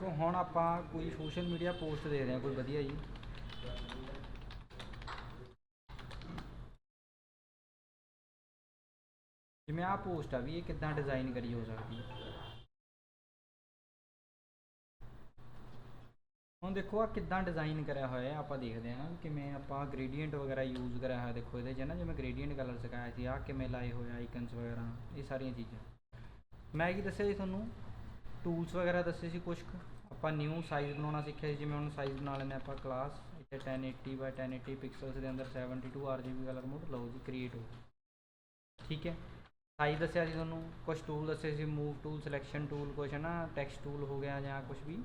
ਦੇਖੋ, ਹੁਣ ਆਪਾਂ ਕੋਈ ਸੋਸ਼ਲ ਮੀਡੀਆ ਪੋਸਟ ਦੇ ਰਹੇ ਹਾਂ, ਕੋਈ ਵਧੀਆ ਜੀ। ਜਿਵੇਂ ਆਹ ਪੋਸਟ ਆ ਵੀ, ਇਹ ਕਿੱਦਾਂ ਡਿਜ਼ਾਈਨ ਕਰੀ ਹੋ ਸਕਦੀ ਹੈ? ਹੁਣ ਦੇਖੋ ਆ ਕਿੱਦਾਂ ਡਿਜ਼ਾਈਨ ਕਰਿਆ ਹੋਇਆ ਹੈ, ਆਪਾਂ ਦੇਖਦੇ ਹਾਂ ਕਿਵੇਂ ਆਪਾਂ ਗ੍ਰੇਡੀਐਂਟ ਵਗੈਰਾ ਯੂਜ਼ ਕਰਿਆ ਹੋਇਆ, ਦੇਖੋ ਇਹਦੇ 'ਚ ਨਾ, ਜਿਵੇਂ ਗ੍ਰੇਡੀਐਂਟ ਕਲਰ ਸਿਖਾਇਆ ਸੀ ਆ ਕਿਵੇਂ ਲਾਏ ਹੋਏ ਆਈਕਨਸ ਵਗੈਰਾ, ਇਹ ਸਾਰੀਆਂ ਚੀਜ਼ਾਂ। ਮੈਂ ਕੀ ਦੱਸਿਆ ਜੀ ਤੁਹਾਨੂੰ? ਟੂਲਸ ਵਗੈਰਾ ਦੱਸੇ ਸੀ ਕੁਝ ਕੁ? ਆਪਾਂ ਨਿਊ ਸਾਈਜ਼ ਬਣਾਉਣਾ ਸਿੱਖਿਆ ਸੀ, ਜਿਵੇਂ ਹੁਣ ਸਾਈਜ਼ ਬਣਾ ਲੈਂਦੇ ਆਪਾਂ ਕਲਾਸ ਇੱਥੇ 1080 ਬਾਈ 1080 ਪਿਕਸਲਸ ਦੇ ਅੰਦਰ 72 RGB ਕਲਰ ਮੋਡ ਲਓ ਜੀ ਕ੍ਰੀਏਟ ਹੋ ਠੀਕ ਹੈ? ਸਾਈਜ਼ ਦੱਸਿਆ ਸੀ ਤੁਹਾਨੂੰ ਕੁਝ ਟੂਲ ਦੱਸੇ ਸੀ ਮੂਵ ਟੂਲ ਸਿਲੈਕਸ਼ਨ ਟੂਲ ਕੁਝ ਹੈ ਨਾ ਟੈਕਸਟ ਟੂਲ ਹੋ ਗਿਆ ਜਾਂ ਕੁਝ ਵੀ,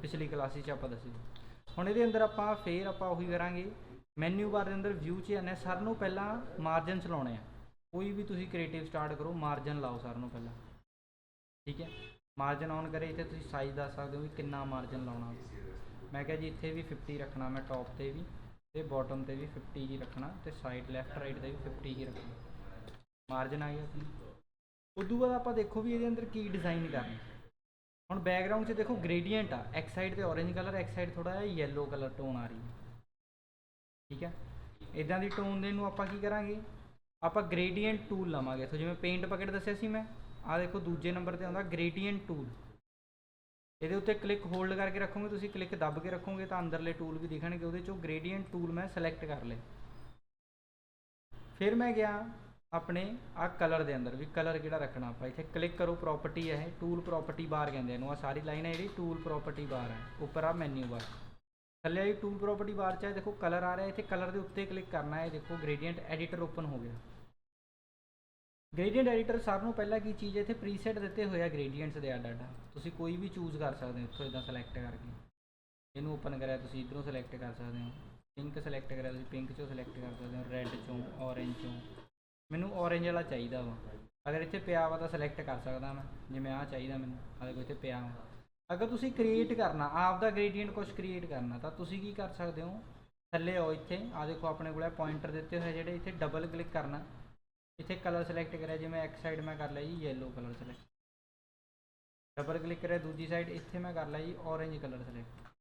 ਪਿਛਲੀ ਕਲਾਸ 'ਚ ਆਪਾਂ ਦੱਸੇ ਸੀ। ਹੁਣ ਇਹਦੇ ਅੰਦਰ ਆਪਾਂ ਫੇਰ ਆਪਾਂ ਉਹੀ ਕਰਾਂਗੇ ਮੈਨੂ ਬਾਰ ਦੇ ਅੰਦਰ ਵਿਊ 'ਚ ਆਨੇ ਸਰ ਨੂੰ ਪਹਿਲਾਂ ਮਾਰਜਨਸ ਲਾਉਣੇ ਆ। ਕੋਈ ਵੀ ਤੁਸੀਂ ਕ੍ਰੀਏਟਿਵ ਸਟਾਰਟ ਕਰੋ ਮਾਰਜਨ ਲਾਓ ਸਰ ਨੂੰ ਪਹਿਲਾਂ। ਠੀਕ ਹੈ? ਮਾਰਜਨ ਔਨ ਕਰੇ, ਇੱਥੇ ਤੁਸੀਂ ਸਾਈਜ਼ ਦੱਸ ਸਕਦੇ ਹੋ ਵੀ ਕਿੰਨਾ ਮਾਰਜਨ ਲਾਉਣਾ। ਮੈਂ ਕਿਹਾ ਜੀ ਇੱਥੇ ਵੀ 50 ਰੱਖਣਾ, ਮੈਂ ਟੌਪ ਤੇ ਵੀ ਤੇ ਬਾਟਮ ਤੇ ਵੀ 50 ਹੀ ਰੱਖਣਾ ਤੇ ਸਾਈਡ ਲੈਫਟ ਰਾਈਟ ਤੇ ਵੀ 50 ਹੀ ਰੱਖਣਾ। ਮਾਰਜਨ ਆ ਗਿਆ ਆਪਣੀ ਤੋਂ ਬਾਅਦ ਆਪਾਂ ਦੇਖੋ ਵੀ ਇਹਦੇ ਅੰਦਰ ਕੀ ਡਿਜ਼ਾਈਨ ਕਰਨਾ। ਹੁਣ ਬੈਕਗ੍ਰਾਉਂਡ 'ਚ ਦੇਖੋ ਗ੍ਰੇਡੀਐਂਟ ਆ ਇੱਕ ਸਾਈਡ ਤੇ orange ਕਲਰ ਇੱਕ ਸਾਈਡ ਥੋੜਾ ਜਿਹਾ yellow ਕਲਰ ਟੋਨ ਆ ਰਹੀ ਹੈ। ਠੀਕ ਹੈ ਇਦਾਂ ਦੀ ਟੋਨ ਦੇ ਨੂੰ ਆਪਾਂ ਕੀ ਕਰਾਂਗੇ? ਆਪਾਂ ਗ੍ਰੇਡੀਐਂਟ ਟੂਲ ਲਵਾਂਗੇ। ਸੋ ਜਿਵੇਂ ਪੇਂਟ ਬਕਟ ਦੱਸਿਆ ਸੀ ਮੈਂ। ਆ ਦੇਖੋ ਦੂਜੇ ਨੰਬਰ ਤੇ ਆਉਂਦਾ ਗ੍ਰੇਡੀਅੰਟ ਟੂਲ ਇਹਦੇ ਉੱਤੇ ਕਲਿੱਕ ਹੋਲਡ ਕਰਕੇ ਰੱਖੋਗੇ, ਤੁਸੀਂ ਕਲਿੱਕ ਦੱਬ ਕੇ ਰੱਖੋਗੇ ਤਾਂ ਅੰਦਰਲੇ ਟੂਲ ਵੀ ਦਿਖਣਗੇ, ਉਹਦੇ ਚੋਂ ਗ੍ਰੇਡੀਅੰਟ ਟੂਲ ਮੈਂ ਸਿਲੈਕਟ ਕਰ ਲਏ। ਫਿਰ ਮੈਂ ਗਿਆ ਆਪਣੇ ਆ ਕਲਰ ਦੇ ਅੰਦਰ, ਵੀ ਕਲਰ ਕਿਹੜਾ ਰੱਖਣਾ ਆਪਾਂ, ਇੱਥੇ ਕਲਿੱਕ ਕਰੋ ਪ੍ਰੋਪਰਟੀ ਹੈ ਇਹ ਟੂਲ ਪ੍ਰੋਪਰਟੀ ਬਾਰ ਕਹਿੰਦੇ ਇਹਨੂੰ ਆ ਸਾਰੀ ਲਾਈਨ ਹੈ ਜਿਹੜੀ ਟੂਲ ਪ੍ਰੋਪਰਟੀ ਬਾਰ ਹੈ ਉੱਪਰ ਆ ਮੈਨੂ ਬਾਰ ਥੱਲੇ ਆਈ ਟੂਲ ਪ੍ਰੋਪਰਟੀ ਬਾਰ ਚ ਹੈ ਦੇਖੋ ਕਲਰ ਆ ਰਿਹਾ, ਇੱਥੇ ਕਲਰ ਦੇ ਉੱਤੇ ਕਲਿੱਕ ਕਰਨਾ ਹੈ, ਦੇਖੋ ਗ੍ਰੇਡੀਅੰਟ ਐਡੀਟਰ ਓਪਨ ਹੋ ਗਿਆ। ਗ੍ਰੇਡੀਐਂਟ ਐਡੀਟਰ ਸਭ ਨੂੰ ਪਹਿਲਾਂ ਕੀ ਚੀਜ਼ ਇੱਥੇ ਪ੍ਰੀਸੈਟ ਦਿੱਤੇ ਹੋਏ ਆ ਗ੍ਰੇਡੀਐਂਟਸ ਦੇ ਅੱਡ ਅੱਡ ਤੁਸੀਂ ਕੋਈ ਵੀ ਚੂਜ਼ ਕਰ ਸਕਦੇ ਹੋ ਇੱਥੋਂ ਇਦਾਂ ਸਿਲੈਕਟ ਕਰਕੇ। ਇਹਨੂੰ ਓਪਨ ਕਰਿਆ ਤੁਸੀਂ, ਇਧਰੋਂ ਸਿਲੈਕਟ ਕਰ ਸਕਦੇ ਹੋ। ਪਿੰਕ ਸਿਲੈਕਟ ਕਰਿਆ ਤੁਸੀਂ ਪਿੰਕ ਚੋਂ ਸਿਲੈਕਟ ਕਰ ਸਕਦੇ ਹੋ ਰੈੱਡ ਚੋਂ ਔਰੇਂਜ ਚੋਂ। ਮੈਨੂੰ ਔਰੇਂਜ ਵਾਲਾ ਚਾਹੀਦਾ ਵਾ। ਅਗਰ ਇੱਥੇ ਪਿਆ ਵਾ ਤਾਂ ਸਿਲੈਕਟ ਕਰ ਸਕਦਾ ਮੈਂ ਜਿਵੇਂ ਆਹ ਚਾਹੀਦਾ ਮੈਨੂੰ ਆ ਦੇਖੋ ਇੱਥੇ ਪਿਆ ਵਾ। ਅਗਰ ਤੁਸੀਂ ਕ੍ਰੀਏਟ ਕਰਨਾ ਆਪ ਦਾ ਗ੍ਰੇਡੀਅੰਟ ਕੁਝ ਕ੍ਰੀਏਟ ਕਰਨਾ, ਤਾਂ ਤੁਸੀਂ ਕੀ ਕਰ ਸਕਦੇ ਹੋ? ਥੱਲੇ ਆਓ ਇੱਥੇ ਆ ਦੇਖੋ ਆਪਣੇ ਕੋਲ ਪੁਆਇੰਟਰ ਦਿੱਤੇ ਹੋਏ ਜਿਹੜੇ ਇੱਥੇ ਡਬਲ ਕਲਿੱਕ ਕਰਨਾ। ਇੱਥੇ ਕਲਰ ਸਿਲੈਕਟ ਕਰਿਆ, ਜਿਵੇਂ ਇੱਕ ਸਾਈਡ ਮੈਂ ਕਰ ਲਿਆ ਜੀ, yellow colour select double click ਕਰਿਆ, ਦੂਜੀ ਸਾਈਡ ਇੱਥੇ ਮੈਂ ਕਰ ਲਿਆ ਜੀ, orange ਕਲਰ ਸਿਲੈਕਟ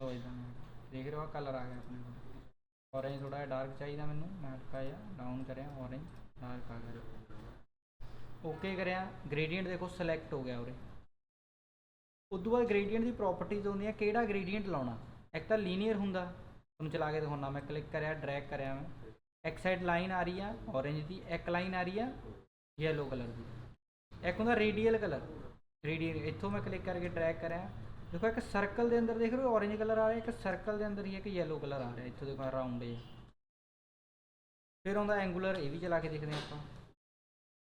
ਲਓ ਇਦਾਂ ਦੇਖ ਰਹੇ ਹੋ ਕਲਰ ਆ ਗਿਆ ਆਪਣੇ ਕੋਲ। orange ਥੋੜਾ ਜਿਹਾ ਡਾਰਕ ਚਾਹੀਦਾ ਮੈਨੂੰ, ਮੈਂ ਹਲਕਾ ਜਿਹਾ ਡਾਊਨ ਕਰਿਆ, orange ਡਾਰਕ ਆ ਗਿਆ। ਓਕੇ ਕਰਿਆ ਗ੍ਰੇਡੀਐਂਟ ਦੇਖੋ ਸਿਲੈਕਟ ਹੋ ਗਿਆ ਉਰੇ। ਉਦੋਂ ਬਾਅਦ ਗ੍ਰੇਡੀਐਂਟ ਦੀ ਪ੍ਰੋਪਰਟੀਜ਼ ਹੁੰਦੀਆਂ, ਕਿਹੜਾ ਗ੍ਰੇਡੀਐਂਟ ਲਾਉਣਾ? ਇੱਕ ਤਾਂ ਲੀਨੀਅਰ ਹੁੰਦਾ, ਤੁਹਾਨੂੰ ਚਲਾ ਕੇ ਦਿਖਾਉਣਾ ਮੈਂ ਕਲਿੱਕ ਕਰਿਆ ਡਰੈਗ ਕਰਿਆ ਮੈਂ। ਇੱਕ ਸਾਈਡ ਲਾਈਨ ਆ ਰਹੀ ਆ orange ਦੀ ਇੱਕ ਲਾਈਨ ਆ ਰਹੀ ਆ yellow ਕਲਰ ਦੀ ਇੱਕ ਹੁੰਦਾ ਰੇਡੀਅਲ ਕਲਰ ਰੇਡੀਅਲ ਇੱਥੋਂ ਮੈਂ ਕਲਿੱਕ ਕਰਕੇ ਡਰੈਗ ਕਰਿਆ ਦੇਖੋ ਇੱਕ ਸਰਕਲ ਦੇ ਅੰਦਰ ਦੇਖ ਰਹੇ ਹੋ orange ਕਲਰ ਆ ਰਿਹਾ ਇੱਕ ਸਰਕਲ ਦੇ ਅੰਦਰ ਹੀ ਇੱਕ yellow ਕਲਰ ਆ ਰਿਹਾ ਇੱਥੋਂ ਦੇਖੋ ਰਾਉਂਡ ਹੈ ਫਿਰ ਆਉਂਦਾ ਐਂਗੂਲਰ ਇਹ ਵੀ ਚਲਾ ਕੇ ਦੇਖਦੇ ਹਾਂ ਆਪਾਂ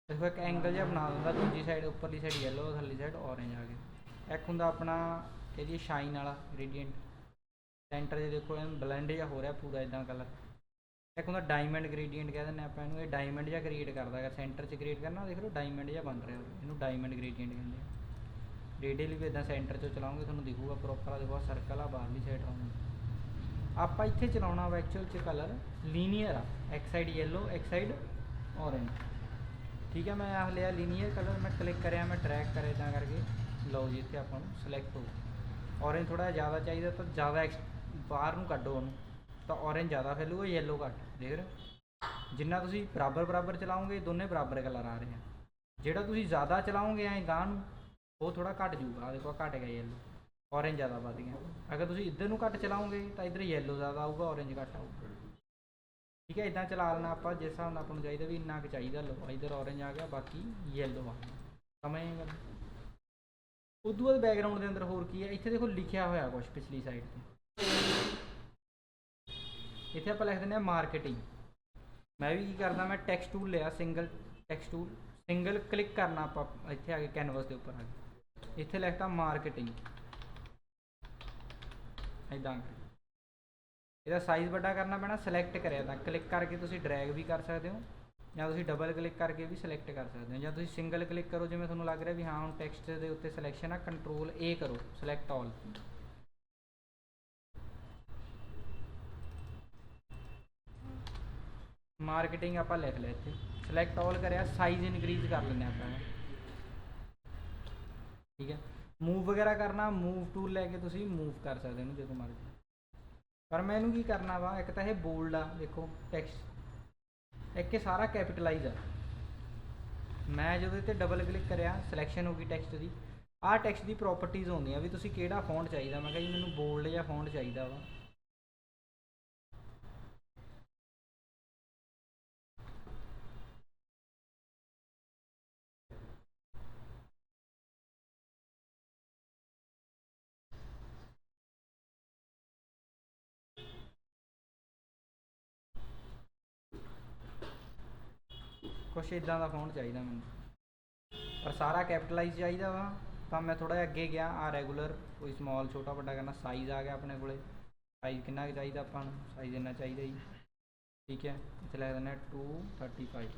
ਦੇਖੋ ਇੱਕ ਐਂਗਲ ਜਿਹਾ ਬਣਾ ਦਿੰਦਾ ਦੂਜੀ ਸਾਈਡ ਉੱਪਰਲੀ ਸਾਈਡ yellow ਥੱਲੀ ਸਾਈਡ orange ਆ ਗਿਆ ਇੱਕ ਹੁੰਦਾ ਆਪਣਾ ਇਹਦੀ ਸ਼ਾਈਨ ਵਾਲਾ ਗ੍ਰੇਡੀਐਂਟ ਸੈਂਟਰ 'ਚ ਦੇਖੋ ਇਹ ਬਲੈਂਡ ਜਿਹਾ ਹੋ ਰਿਹਾ ਪੂਰਾ ਇਦਾਂ ਕਲਰ ਇੱਕ ਹੁੰਦਾ ਡਾਇਮੰਡ ਗ੍ਰੇਡੀਐਂਟ ਕਹਿ ਦਿੰਦੇ ਆਪਾਂ ਇਹਨੂੰ, ਇਹ ਡਾਇਮੰਡ ਜਿਹਾ ਕ੍ਰੀਏਟ ਕਰਦਾ ਹੈਗਾ ਸੈਂਟਰ 'ਚ ਕ੍ਰੀਏਟ ਕਰਨਾ, ਦੇਖ ਲਓ ਡਾਇਮੰਡ ਜਿਹਾ ਬਣ ਰਿਹਾ ਇਹਨੂੰ ਡਾਇਮੰਡ ਗ੍ਰੇਡੀਐਂਟ ਕਹਿੰਦੇ ਆ। ਰੇਡੀਅਲ ਵੀ ਇਦਾਂ ਸੈਂਟਰ 'ਚੋਂ ਚਲਾਉਂਗੇ, ਤੁਹਾਨੂੰ ਦਿਖੂਗਾ ਪ੍ਰੋਪਰ ਆ, ਦੇਖੋ ਸਰਕਲ ਆ, ਬਾਹਰਲੀ ਸਾਈਡ ਆਉਂਦਾ ਆਪਾਂ ਇੱਥੇ ਚਲਾਉਣਾ ਵਾ ਐਕਚੁਅਲ 'ਚ ਕਲਰ ਲੀਨੀਅਰ ਆ ਇੱਕ ਸਾਈਡ yellow ਇੱਕ ਸਾਈਡ orange ਠੀਕ ਹੈ ਮੈਂ ਆਹ ਲਿਆ ਲੀਨੀਅਰ ਕਲਰ ਮੈਂ ਕਲਿੱਕ ਕਰਿਆ, ਮੈਂ ਟਰੈਕ ਕਰਿਆ ਤਾਂ ਕਰਕੇ। ਲਓ ਜੀ, ਇੱਥੇ ਆਪਾਂ ਨੂੰ ਸਿਲੈਕਟ ਹੋ orange ਥੋੜਾ ਜ਼ਿਆਦਾ ਚਾਹੀਦਾ ਤਾਂ ਜ਼ਿਆਦਾ ਐਕਸ- ਬਾਹਰ ਨੂੰ ਕੱਢੋ ਉਹਨੂੰ। ਤਾਂ orange ਜ਼ਿਆਦਾ ਫੈਲੂਗਾ, yellow ਘੱਟ। ਦੇਖ ਰਹੇ ਹੋ? ਜਿੰਨਾ ਤੁਸੀਂ ਬਰਾਬਰ ਬਰਾਬਰ ਚਲਾਓਗੇ, ਦੋਨੇ ਬਰਾਬਰ ਕਲਰ ਆ ਰਹੇ ਆ। ਜਿਹੜਾ ਤੁਸੀਂ ਜ਼ਿਆਦਾ ਚਲਾਓਗੇ ਐਂ ਗਾਂ ਨੂੰ, ਉਹ ਥੋੜਾ ਘਟ ਜਾਊਗਾ। ਆਹ ਦੇਖੋ, ਆਹ ਘਟ ਗਿਆ yellow orange ਜ਼ਿਆਦਾ ਵੱਧ ਗਿਆ। ਅਗਰ ਤੁਸੀਂ ਇੱਧਰ ਨੂੰ ਘੱਟ ਚਲਾਓਗੇ, ਤਾਂ ਇੱਧਰ yellow ਜ਼ਿਆਦਾ ਆਊਗਾ, orange ਘੱਟ ਆਊਗਾ। ਠੀਕ ਹੈ ਇਦਾਂ ਚਲਾ ਲੈਣਾ ਆਪਾਂ, ਜਿਸ ਹਿਸਾਬ ਨਾਲ ਆਪਾਂ ਨੂੰ ਚਾਹੀਦਾ ਵੀ ਇੰਨਾ ਕੁ ਚਾਹੀਦਾ। ਲੋ ਇੱਧਰ orange ਆ ਗਿਆ, ਬਾਕੀ yellow ਆ ਗਿਆ। ਸਮਝ ਗਏ ਉਦੋਂ ਬਾਅਦ ਬੈਕਗ੍ਰਾਉਂਡ ਦੇ ਅੰਦਰ ਹੋਰ ਕੀ ਹੈ? ਇੱਥੇ ਦੇਖੋ, ਲਿਖਿਆ ਹੋਇਆ ਕੁਝ ਪਿਛਲੀ ਸਾਈਡ ਤੇ। ਇੱਥੇ ਆਪਾਂ ਲਿਖ ਦਿੰਦੇ ਆ ਮਾਰਕੀਟਿੰਗ ਮੈਂ ਵੀ ਕੀ ਕਰਦਾ, ਮੈਂ ਟੈਕਸਟ ਟੂਲ ਲਿਆ single text tool single click ਕਰਨਾ ਆਪਾਂ ਇੱਥੇ ਆ ਕੇ ਕੈਨਵਸ ਦੇ ਉੱਪਰ ਆ ਕੇ। ਇੱਥੇ ਲਿਖਤਾ ਮਾਰਕੀਟਿੰਗ ਇਦਾਂ ਇਹਦਾ ਸਾਈਜ਼ ਵੱਡਾ ਕਰਨਾ ਪੈਣਾ ਸਿਲੈਕਟ ਕਰਿਆ ਤਾਂ ਕਲਿੱਕ ਕਰਕੇ ਤੁਸੀਂ ਡਰੈਗ ਵੀ ਕਰ ਸਕਦੇ ਹੋ, ਜਾਂ ਤੁਸੀਂ ਡਬਲ ਕਲਿੱਕ ਕਰਕੇ ਵੀ ਸਿਲੈਕਟ ਕਰ ਸਕਦੇ ਹੋ, ਜਾਂ ਤੁਸੀਂ ਸਿੰਗਲ ਕਲਿੱਕ ਕਰੋ, ਜਿਵੇਂ ਤੁਹਾਨੂੰ ਲੱਗ ਰਿਹਾ ਵੀ ਹਾਂ, ਹੁਣ ਟੈਕਸਟ ਦੇ ਉੱਤੇ ਸਿਲੈਕਸ਼ਨ ਆ ਕੰਟਰੋਲ ਏ ਕਰੋ ਸਿਲੈਕਟ ਆਲ ਮਾਰਕੀਟਿੰਗ ਆਪਾਂ ਲਿਖ ਲਿਆ ਇੱਥੇ। ਸਿਲੈਕਟ ਆਲ ਕਰਿਆ ਸਾਈਜ਼ ਇਨਕਰੀਜ਼ ਕਰ ਲੈਂਦੇ ਆਪਾਂ। ਠੀਕ ਹੈ। ਮੂਵ ਵਗੈਰਾ ਕਰਨਾ ਮੂਵ ਟੂਲ ਲੈ ਕੇ ਤੁਸੀਂ ਮੂਵ ਕਰ ਸਕਦੇ ਹੋ ਇਹਨੂੰ ਜਦੋਂ ਮਰਜ਼ੀ। ਪਰ ਮੈਂ ਇਹਨੂੰ ਕੀ ਕਰਨਾ ਵਾ, ਇੱਕ ਤਾਂ ਇਹ ਬੋਲਡ ਆ, ਦੇਖੋ ਟੈਕਸਟ ਇੱਕ ਇਹ ਸਾਰਾ ਕੈਪੀਟਲਾਈਜ਼ ਆ। ਮੈਂ ਜਦੋਂ ਇਹ ਤੇ ਡਬਲ ਕਲਿੱਕ ਕਰਿਆ ਸਿਲੈਕਸ਼ਨ ਹੋ ਗਈ ਟੈਕਸਟ ਦੀ। ਆਹ ਟੈਕਸਟ ਦੀ ਪ੍ਰੋਪਰਟੀਜ਼ ਹੁੰਦੀਆਂ ਵੀ ਤੁਸੀਂ ਕਿਹੜਾ ਫੌਂਟ ਚਾਹੀਦਾ। ਮੈਂ ਕਿਹਾ ਜੀ, ਮੈਨੂੰ ਬੋਲਡ ਜਾਂ ਫੌਂਟ ਚਾਹੀਦਾ ਵਾ। ਕੁਛ ਇਦਾਂ ਦਾ ਫੋਨ ਚਾਹੀਦਾ ਮੈਨੂੰ। ਪਰ ਸਾਰਾ ਕੈਪੀਟਲਾਈਜ਼ ਚਾਹੀਦਾ ਵਾ, ਤਾਂ ਮੈਂ ਥੋੜਾ ਜਿਹਾ ਅੱਗੇ ਗਿਆ ਆ ਰੈਗੂਲਰ ਕੋਈ ਸਮਾਲ ਛੋਟਾ ਵੱਡਾ ਕਰਨਾ ਸਾਈਜ਼ ਆ ਗਿਆ ਆਪਣੇ ਕੋਲੇ। ਸਾਈਜ਼ ਕਿੰਨਾ ਕੁ ਚਾਹੀਦਾ ਆਪਾਂ ਨੂੰ? ਸਾਈਜ਼ ਇੰਨਾ ਚਾਹੀਦਾ ਜੀ। ਠੀਕ ਹੈ, ਇੱਥੇ ਲੈ ਦਿੰਦੇ ਹਾਂ 235